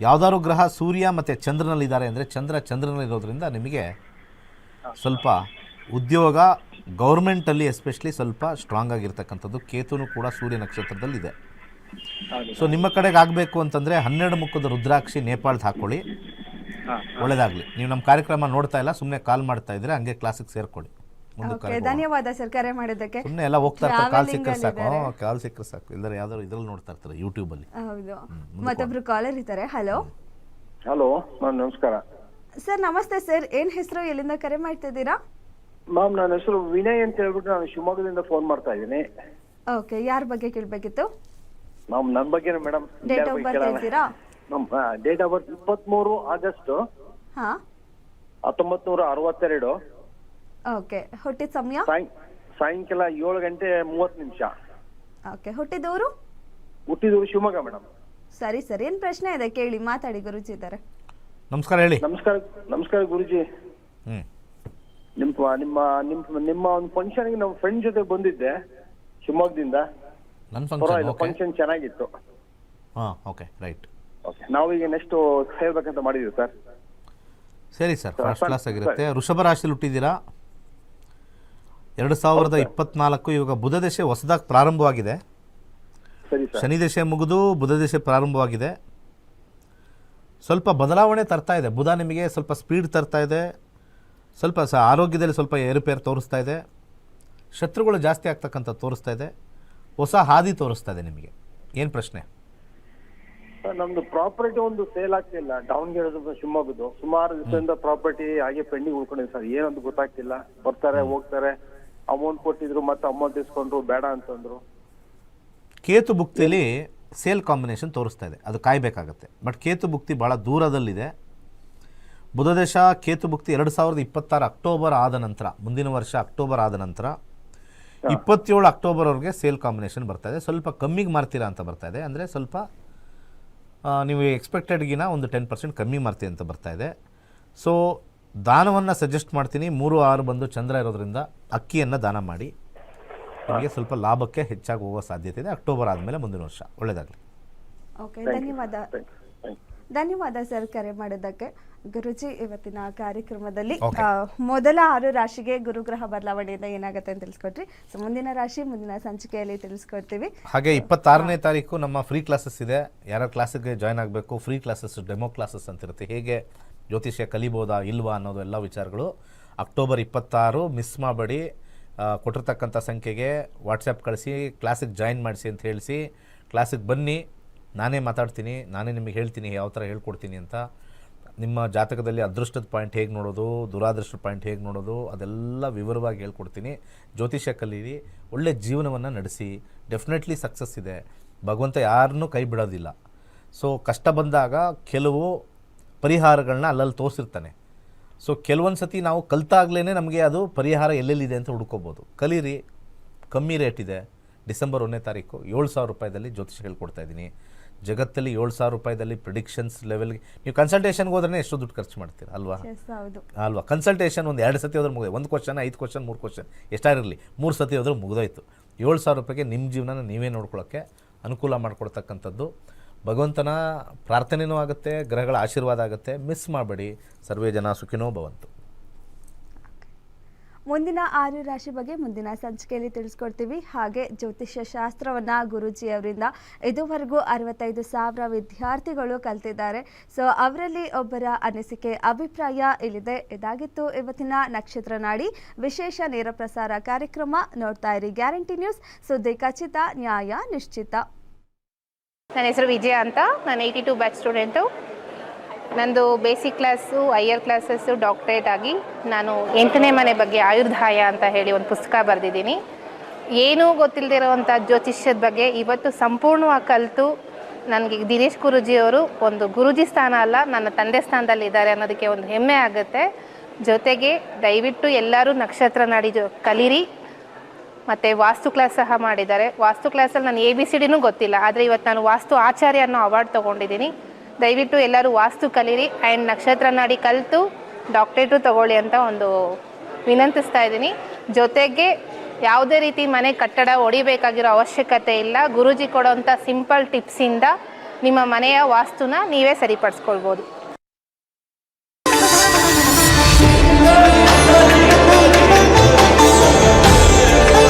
ಯಾವುದಾದ್ರು ಗ್ರಹ ಸೂರ್ಯ ಮತ್ತು ಚಂದ್ರನಲ್ಲಿದ್ದಾರೆ ಅಂದರೆ ಚಂದ್ರ ಚಂದ್ರನಲ್ಲಿರೋದ್ರಿಂದ ನಿಮಗೆ ಸ್ವಲ್ಪ ಉದ್ಯೋಗ ಗೌರ್ಮೆಂಟಲ್ಲಿ ಎಸ್ಪೆಷಲಿ ಸ್ವಲ್ಪ ಸ್ಟ್ರಾಂಗ್ ಆಗಿರ್ತಕ್ಕಂಥದ್ದು. ಕೇತುನು ಕೂಡ ಸೂರ್ಯ ನಕ್ಷತ್ರದಲ್ಲಿದೆ. ಸೊ ನಿಮ್ಮ ಕಡೆಗೆ ಆಗಬೇಕು ಅಂತಂದರೆ ಹನ್ನೆರಡು ಮುಖದ ರುದ್ರಾಕ್ಷಿ ನೇಪಾಳದ ಹಾಕ್ಕೊಳ್ಳಿ ಒಳ್ಳೆಯದಾಗಲಿ ಒಳ್ಳೇದಾಗಲಿ. ನೀವು ನಮ್ಮ ಕಾರ್ಯಕ್ರಮ ನೋಡ್ತಾ ಇಲ್ಲ ಸುಮ್ಮನೆ ಕಾಲ್ ಮಾಡ್ತಾ ಇದ್ರೆ ಹಂಗೆ ಕ್ಲಾಸಿಗೆ ಸೇರ್ಕೊಳ್ಳಿ. ಮುಂದಕ್ಕೆ ಓಕೆ ಧನ್ಯವಾದ ಸರ್ ಕರೆ ಮಾಡಿದ್ದಕ್ಕೆ. ಸುಮ್ಮನೆ ಎಲ್ಲ ಹೋಗ್ತಾ ಇರ್ತಾರೆ ಕಾಲ್ ಸಿಕ್ಕರೆ ಸಾಕು. ಕಾಲ್ ಸಿಕ್ಕರೆ ಸಾಕು. ಇಲ್ಲದ್ರೆ ಯಾವ್ದಾದ್ರು ಇದ್ರಲ್ಲಿ ನೋಡ್ತಾ ಇರ್ತಾರೆ ಯೂಟ್ಯೂಬಲ್ಲಿ ಹೌದು. ಮತ್ತೊಬ್ರು ಕಾಲರ್ ಇದ್ದಾರೆ. ಹಲೋ ಹಲೋ ಮ್ಯಾಮ್ ನಮಸ್ಕಾರ. ಸರ್ ನಮಸ್ತೆ ಸರ್. ಏನ್ ಹೆಸರು ಎಲ್ಲಿಂದ ಕರೆ ಮಾಡ್ತಾ ಇದ್ದೀರಾ ಮ್ಯಾಮ್ ನನ್ನ ಹೆಸರು ವಿನಯ್ ಅಂತ ಹೇಳ್ಬಿಟ್ಟು ನಾನು ಶಿವಮೊಗ್ಗದಿಂದ ಫೋನ್ ಮಾಡ್ತಾ ಇದ್ದೀನಿ. ಓಕೆ ಯಾರ ಬಗ್ಗೆ ಕೇಳಬೇಕಿತ್ತು? ಮ್ಯಾಮ್ ನನ್ನ ಬಗ್ಗೆ ಮೇಡಮ್ ಡೇಟ್ ಆಫ್ ಬರ್ತ್ ಹೇಳ್ತೀರಾ? ಮ್ಯಾಮ್ ಡೇಟ್ ಆಫ್ ಬರ್ತ್ ಇಪ್ಪತ್ಮೂರು ಆಗಸ್ಟ್ ಹಾ. ಹತ್ತೊಂಬತ್ ನೂರ ಅರವತ್ತೆರಡು. ಓಕೆ ಹುಟ್ಟಿದ ಸಮಯ? ಸಾಯಂ ಸಾಯಂಕಾಲ ಏಳು ಗಂಟೆ ಮೂವತ್ತು ನಿಮಿಷ. ಓಕೆ ಹುಟ್ಟಿದವರು ಹುಟ್ಟಿದೂರು ಶಿವಮೊಗ್ಗ ಮೇಡಮ್. ಸರಿ ಸರಿ ಏನ್ ಪ್ರಶ್ನೆ ಇದೆ? ಕೇಳಿ ಮಾತಾಡಿ ಗುರುಜಿ ಇದ್ದಾರೆ. ನಮಸ್ಕಾರ ಹೇಳಿ. ನಮಸ್ಕಾರ ನಮಸ್ಕಾರ ಗುರುಜಿ. ಹ್ಞೂ ನಿಮ್ಮ ನಿಮ್ಮ ನಿಮ್ಮ ನಿಮ್ಮ ಒಂದು ಫಂಕ್ಷನ್ಗೆ ನಮ್ಮ ಫ್ರೆಂಡ್ ಜೊತೆ ಬಂದಿದ್ದೆ ಶಿವಮೊಗ್ಗದಿಂದ. ನನ್ನ ಫಂಕ್ಷನ್ ಪರವಾಗಿಲ್ಲ ಓಕೆ ಫಂಕ್ಷನ್ ಚೆನ್ನಾಗಿತ್ತು. ಹಾಂ ಓಕೆ ರೈಟ್ ಓಕೆ ನಾವೀಗ ನೆಕ್ಸ್ಟ್ ಹೇಳ್ಬೇಕಂತ ಮಾಡಿದೀವಿ ಸರ್ ಸರಿ ಸರ್ ಫಸ್ಟ್ ಕ್ಲಾಸ್ ಆಗಿರುತ್ತೆ ಋಷಭ ರಾಶಿಯಲ್ಲಿ ಹುಟ್ಟಿದ್ದೀರಾ? ಎರಡು ಸಾವಿರದ ಇಪ್ಪತ್ನಾಲ್ಕು ಇವಾಗ ಬುಧ ದಶೆ ಹೊಸದಾಗಿ ಪ್ರಾರಂಭವಾಗಿದೆ. ಶನಿ ದಶೆ ಮುಗಿದು ಬುಧ ದಶೆ ಪ್ರಾರಂಭವಾಗಿದೆ. ಸ್ವಲ್ಪ ಬದಲಾವಣೆ ತರ್ತಾ ಇದೆ. ಬುಧ ನಿಮಗೆ ಸ್ವಲ್ಪ ಸ್ಪೀಡ್ ತರ್ತಾ ಇದೆ. ಸ್ವಲ್ಪ ಸ ಆರೋಗ್ಯದಲ್ಲಿ ಸ್ವಲ್ಪ ಏರುಪೇರು ತೋರಿಸ್ತಾ ಇದೆ. ಶತ್ರುಗಳು ಜಾಸ್ತಿ ಆಗ್ತಕ್ಕಂಥ ತೋರಿಸ್ತಾ ಇದೆ. ಹೊಸ ಹಾದಿ ತೋರಿಸ್ತಾ ಇದೆ ನಿಮಗೆ. ಏನು ಪ್ರಶ್ನೆ? ನಮ್ದು ಪ್ರಾಪರ್ಟಿ ಒಂದು ಸೇಲ್ ಆಗ್ತಿಲ್ಲ ಡೌನ್ಗೆ ಶಿವಮೊಗ್ಗದು ಸುಮಾರು ದಿವಸದಿಂದ ಪ್ರಾಪರ್ಟಿ ಹಾಗೆ ಪೆಂಡಿಂಗ್ ಉಳ್ಕೊಂಡಿದೆ ಸರ್. ಏನಂತ ಗೊತ್ತಾಗ್ತಿಲ್ಲ. ಬರ್ತಾರೆ ಹೋಗ್ತಾರೆ. ಅಮೌಂಟ್ ಕೊಟ್ಟಿದ್ರು ಮತ್ತೆ ಅಮೌಂಟ್ ಇಸ್ಕೊಂಡ್ರು ಬೇಡ ಅಂತಂದ್ರು. ಕೇತು ಬುಕ್ತಿಲಿ ಸೇಲ್ ಕಾಂಬಿನೇಷನ್ ತೋರಿಸ್ತಾ ಇದೆ. ಅದು ಕಾಯಬೇಕಾಗತ್ತೆ. ಬಟ್ ಕೇತು ಬುಕ್ತಿ ಭಾಳ ದೂರದಲ್ಲಿದೆ. ಬುಧದೇಶ ಕೇತು ಬುಕ್ತಿ ಎರಡು ಸಾವಿರದ ಇಪ್ಪತ್ತಾರು ಅಕ್ಟೋಬರ್ ಆದ ನಂತರ ಮುಂದಿನ ವರ್ಷ ಅಕ್ಟೋಬರ್ ಆದ ನಂತರ ಇಪ್ಪತ್ತೇಳು ಅಕ್ಟೋಬರ್ವರೆಗೆ ಸೇಲ್ ಕಾಂಬಿನೇಷನ್ ಬರ್ತಾ ಇದೆ. ಸ್ವಲ್ಪ ಕಮ್ಮಿಗೆ ಮಾರ್ತೀರಾ ಅಂತ ಬರ್ತಾ ಇದೆ. ಅಂದರೆ ಸ್ವಲ್ಪ ನೀವು ಎಕ್ಸ್ಪೆಕ್ಟೆಡ್ಗಿನ ಒಂದು ಟೆನ್ ಪರ್ಸೆಂಟ್ ಕಮ್ಮಿ ಮಾರ್ತೀವಿ ಅಂತ ಬರ್ತಾ ಇದೆ. ಸೊ ದಾನವನ್ನು ಸಜೆಸ್ಟ್ ಮಾಡ್ತೀನಿ. ಮೂರು ಆರು ಬಂದು ಚಂದ್ರ ಇರೋದ್ರಿಂದ ಅಕ್ಕಿಯನ್ನು ದಾನ ಮಾಡಿ. ನಿಮಗೆ ಸ್ವಲ್ಪ ಲಾಭಕ್ಕೆ ಹೆಚ್ಚಾಗಿ ಹೋಗೋ ಸಾಧ್ಯತೆ ಇದೆ. ಅಕ್ಟೋಬರ್ ಆದಮೇಲೆ ಮುಂದಿನ ವರ್ಷ. ಒಳ್ಳೆಯದಾಗಲಿ ಓಕೆ ಧನ್ಯವಾದ. ಧನ್ಯವಾದ ಸರ್ ಕರೆ ಮಾಡಿದ್ದಕ್ಕೆ. ಗುರುಜಿ ಇವತ್ತಿನ ಕಾರ್ಯಕ್ರಮದಲ್ಲಿ ಆ, ಮೊದಲ ಆರು ರಾಶಿಗೆ ಗುರುಗ್ರಹ ಬದಲಾವಣೆಯಿಂದ ಏನಾಗುತ್ತೆ ಅಂತ ತಿಳಿಸ್ಕೊಟ್ರಿ. ಸೊ ಮುಂದಿನ ರಾಶಿ ಮುಂದಿನ ಸಂಚಿಕೆಯಲ್ಲಿ ತಿಳಿಸ್ಕೊಡ್ತೀವಿ. ಹಾಗೆ ಇಪ್ಪತ್ತಾರನೇ ತಾರೀಕು ನಮ್ಮ ಫ್ರೀ ಕ್ಲಾಸಸ್ ಇದೆ. ಯಾರೋ ಕ್ಲಾಸಿಗೆ ಜಾಯ್ನ್ ಆಗಬೇಕು ಫ್ರೀ ಕ್ಲಾಸಸ್ ಡೆಮೋ ಕ್ಲಾಸಸ್ ಅಂತಿರುತ್ತೆ. ಹೇಗೆ ಜ್ಯೋತಿಷ್ಯ ಕಲಿಬೋದಾ ಇಲ್ವಾ ಅನ್ನೋದು ಎಲ್ಲ ವಿಚಾರಗಳು ಅಕ್ಟೋಬರ್ ಇಪ್ಪತ್ತಾರು ಮಿಸ್ ಮಾಡಬೇಡಿ. ಕೊಟ್ಟಿರ್ತಕ್ಕಂಥ ಸಂಖ್ಯೆಗೆ ವಾಟ್ಸಪ್ ಕಳಿಸಿ ಕ್ಲಾಸಿಗೆ ಜಾಯಿನ್ ಮಾಡಿಸಿ ಅಂತ ಹೇಳಿಸಿ ಕ್ಲಾಸಿಗೆ ಬನ್ನಿ, ನಾನೇ ಮಾತಾಡ್ತೀನಿ, ನಾನೇ ನಿಮಗೆ ಹೇಳ್ತೀನಿ, ಯಾವ ಥರ ಹೇಳ್ಕೊಡ್ತೀನಿ ಅಂತ. ನಿಮ್ಮ ಜಾತಕದಲ್ಲಿ ಅದೃಷ್ಟದ ಪಾಯಿಂಟ್ ಹೇಗೆ ನೋಡೋದು, ದುರಾದೃಷ್ಟದ ಪಾಯಿಂಟ್ ಹೇಗೆ ನೋಡೋದು, ಅದೆಲ್ಲ ವಿವರವಾಗಿ ಹೇಳ್ಕೊಡ್ತೀನಿ. ಜ್ಯೋತಿಷ್ಯ ಕಲೀರಿ, ಒಳ್ಳೆ ಜೀವನವನ್ನು ನಡೆಸಿ ಡೆಫಿನೆಟ್ಲಿ ಸಕ್ಸಸ್ ಇದೆ. ಭಗವಂತ ಯಾರನ್ನೂ ಕೈ ಬಿಡೋದಿಲ್ಲ. ಸೊ ಕಷ್ಟ ಬಂದಾಗ ಕೆಲವು ಪರಿಹಾರಗಳನ್ನ ಅಲ್ಲಲ್ಲಿ ತೋರಿಸಿರ್ತಾನೆ. ಸೊ ಕೆಲವೊಂದು ಸತಿ ನಾವು ಕಲ್ತಾಗ್ಲೇ ನಮಗೆ ಅದು ಪರಿಹಾರ ಎಲ್ಲೆಲ್ಲಿದೆ ಅಂತ ಹುಡ್ಕೋಬೋದು. ಕಲೀರಿ ಕಮ್ಮಿ ರೇಟ್ ಇದೆ. ಡಿಸೆಂಬರ್ ಒಂದನೇ ತಾರೀಕು ಏಳು ಸಾವಿರ ರೂಪಾಯಿದಲ್ಲಿ ಜ್ಯೋತಿಷ ಹೇಳ್ಕೊಡ್ತಾ ಇದ್ದೀನಿ. ಜಗತ್ತಲ್ಲಿ ಏಳು ಸಾವಿರ ರೂಪಾಯಿದಲ್ಲಿ ಪ್ರಿಡಿಕ್ಷನ್ಸ್ ಲೆವೆಲ್ಗೆ ನೀವು ಕನ್ಸಲ್ಟೇಷನ್ಗೆ ಹೋದ್ರೆ ಎಷ್ಟು ದುಡ್ಡು ಖರ್ಚು ಮಾಡ್ತೀರಾ ಅಲ್ವಾ? ಅಲ್ವಾ? ಕನ್ಸಲ್ಟೇಷನ್ ಒಂದು ಎರಡು ಸತಿ ಹೋದ್ರೆ ಮುಗಿದೆ ಒಂದು ಕ್ವಶನ್ ಐದು ಕ್ವಶನ್ ಮೂರು ಕ್ವಶನ್ ಎಷ್ಟಾಗಿರಲಿ? ಮೂರು ಸತಿ ಹೋದ್ರೆ ಮುಗಿದೋಯ್ತು. ಏಳು ಸಾವಿರ ರೂಪಾಯಿಗೆ ನಿಮ್ಮ ಜೀವನನ ನೀವೇ ನೋಡ್ಕೊಳ್ಳೋಕ್ಕೆ ಅನುಕೂಲ ಮಾಡಿಕೊಡ್ತಕ್ಕಂಥದ್ದು. ಭಗವಂತನ ಪ್ರಾರ್ಥನೆಯೂ ಆಗುತ್ತೆ, ಗ್ರಹಗಳ ಆಶೀರ್ವಾದ ಆಗುತ್ತೆ. ಮಿಸ್ ಮಾಡಬೇಡಿ. ಸರ್ವೇ ಜನ ಸುಖಿನೋ ಭವಂತು. ಮುಂದಿನ ಆರು ರಾಶಿ ಬಗ್ಗೆ ಮುಂದಿನ ಸಂಚಿಕೆಯಲ್ಲಿ ತಿಳಿಸ್ಕೊಡ್ತೀವಿ. ಹಾಗೆ ಜ್ಯೋತಿಷ್ಯ ಶಾಸ್ತ್ರವನ್ನು ಗುರುಜಿ ಅವರಿಂದ ಇದುವರೆಗೂ ಅರವತ್ತೈದು ಸಾವಿರ ವಿದ್ಯಾರ್ಥಿಗಳು ಕಲ್ತಿದ್ದಾರೆ. ಸೊ ಅವರಲ್ಲಿ ಒಬ್ಬರ ಅನಿಸಿಕೆ, ಅಭಿಪ್ರಾಯ ಇಲ್ಲಿದೆ. ಇದಾಗಿತ್ತು ಇವತ್ತಿನ ನಕ್ಷತ್ರ ನಾಡಿ. ವಿಶೇಷ ನೇರ ಪ್ರಸಾರ ಕಾರ್ಯಕ್ರಮ ನೋಡ್ತಾ ಇರಿ. Guarantee News. ಸುದ್ದಿ ಖಚಿತ, ನ್ಯಾಯ ನಿಶ್ಚಿತ. ನನ್ನ ಹೆಸರು ವಿಜಯ ಅಂತ. ನಾನು ಏಯ್ಟಿ ಟು ಬ್ಯಾಚ್ ಸ್ಟೂಡೆಂಟು ನಂದು basic class higher classes doctorate ಆಗಿ ನಾನು ಎಂಟನೇ ಮನೆ ಬಗ್ಗೆ ಆಯುರ್ದಾಯ ಅಂತ ಹೇಳಿ ಒಂದು ಪುಸ್ತಕ ಬರೆದಿದ್ದೀನಿ. ಏನೂ ಗೊತ್ತಿಲ್ಲದಿರೋವಂಥ ಜ್ಯೋತಿಷ್ಯದ ಬಗ್ಗೆ ಇವತ್ತು ಸಂಪೂರ್ಣವಾಗಿ ಕಲಿತು ನನಗೆ ದಿನೇಶ್ ಗುರುಜಿಯವರು ಒಂದು ಗುರುಜಿ ಸ್ಥಾನ ಅಲ್ಲ, ನನ್ನ ತಂದೆ ಸ್ಥಾನದಲ್ಲಿ ಇದ್ದಾರೆ ಅನ್ನೋದಕ್ಕೆ ಒಂದು ಹೆಮ್ಮೆ ಆಗುತ್ತೆ. ಜೊತೆಗೆ ದಯವಿಟ್ಟು ಎಲ್ಲರೂ ನಕ್ಷತ್ರ ನಾಡಿ ಕಲೀರಿ. ಮತ್ತು ವಾಸ್ತು ಕ್ಲಾಸ್ ಸಹ ಮಾಡಿದ್ದಾರೆ. ವಾಸ್ತು ಕ್ಲಾಸಲ್ಲಿ ನಾನು ಎ ಬಿ ಸಿ ಡಿನೂ ಗೊತ್ತಿಲ್ಲ. ಆದರೆ ಇವತ್ತು ನಾನು ವಾಸ್ತು ಆಚಾರ್ಯ ಅನ್ನೋ ಅವಾರ್ಡ್ ತೊಗೊಂಡಿದ್ದೀನಿ. ದಯವಿಟ್ಟು ಎಲ್ಲರೂ ವಾಸ್ತು ಕಲೀರಿ ಆ್ಯಂಡ್ ನಕ್ಷತ್ರ ನಾಡಿ ಕಲಿತು ಡಾಕ್ಟ್ರೇಟು ತಗೊಳ್ಳಿ ಅಂತ ಒಂದು ವಿನಂತಿಸ್ತಾ ಇದ್ದೀನಿ. ಜೊತೆಗೆ ಯಾವುದೇ ರೀತಿ ಮನೆ ಕಟ್ಟಡ ಹೊಡಿಬೇಕಾಗಿರೋ ಅವಶ್ಯಕತೆ ಇಲ್ಲ. ಗುರೂಜಿ ಕೊಡೋಂಥ ಸಿಂಪಲ್ ಟಿಪ್ಸಿಂದ ನಿಮ್ಮ ಮನೆಯ ವಾಸ್ತುನ ನೀವೇ ಸರಿಪಡಿಸ್ಕೊಳ್ಬೋದು.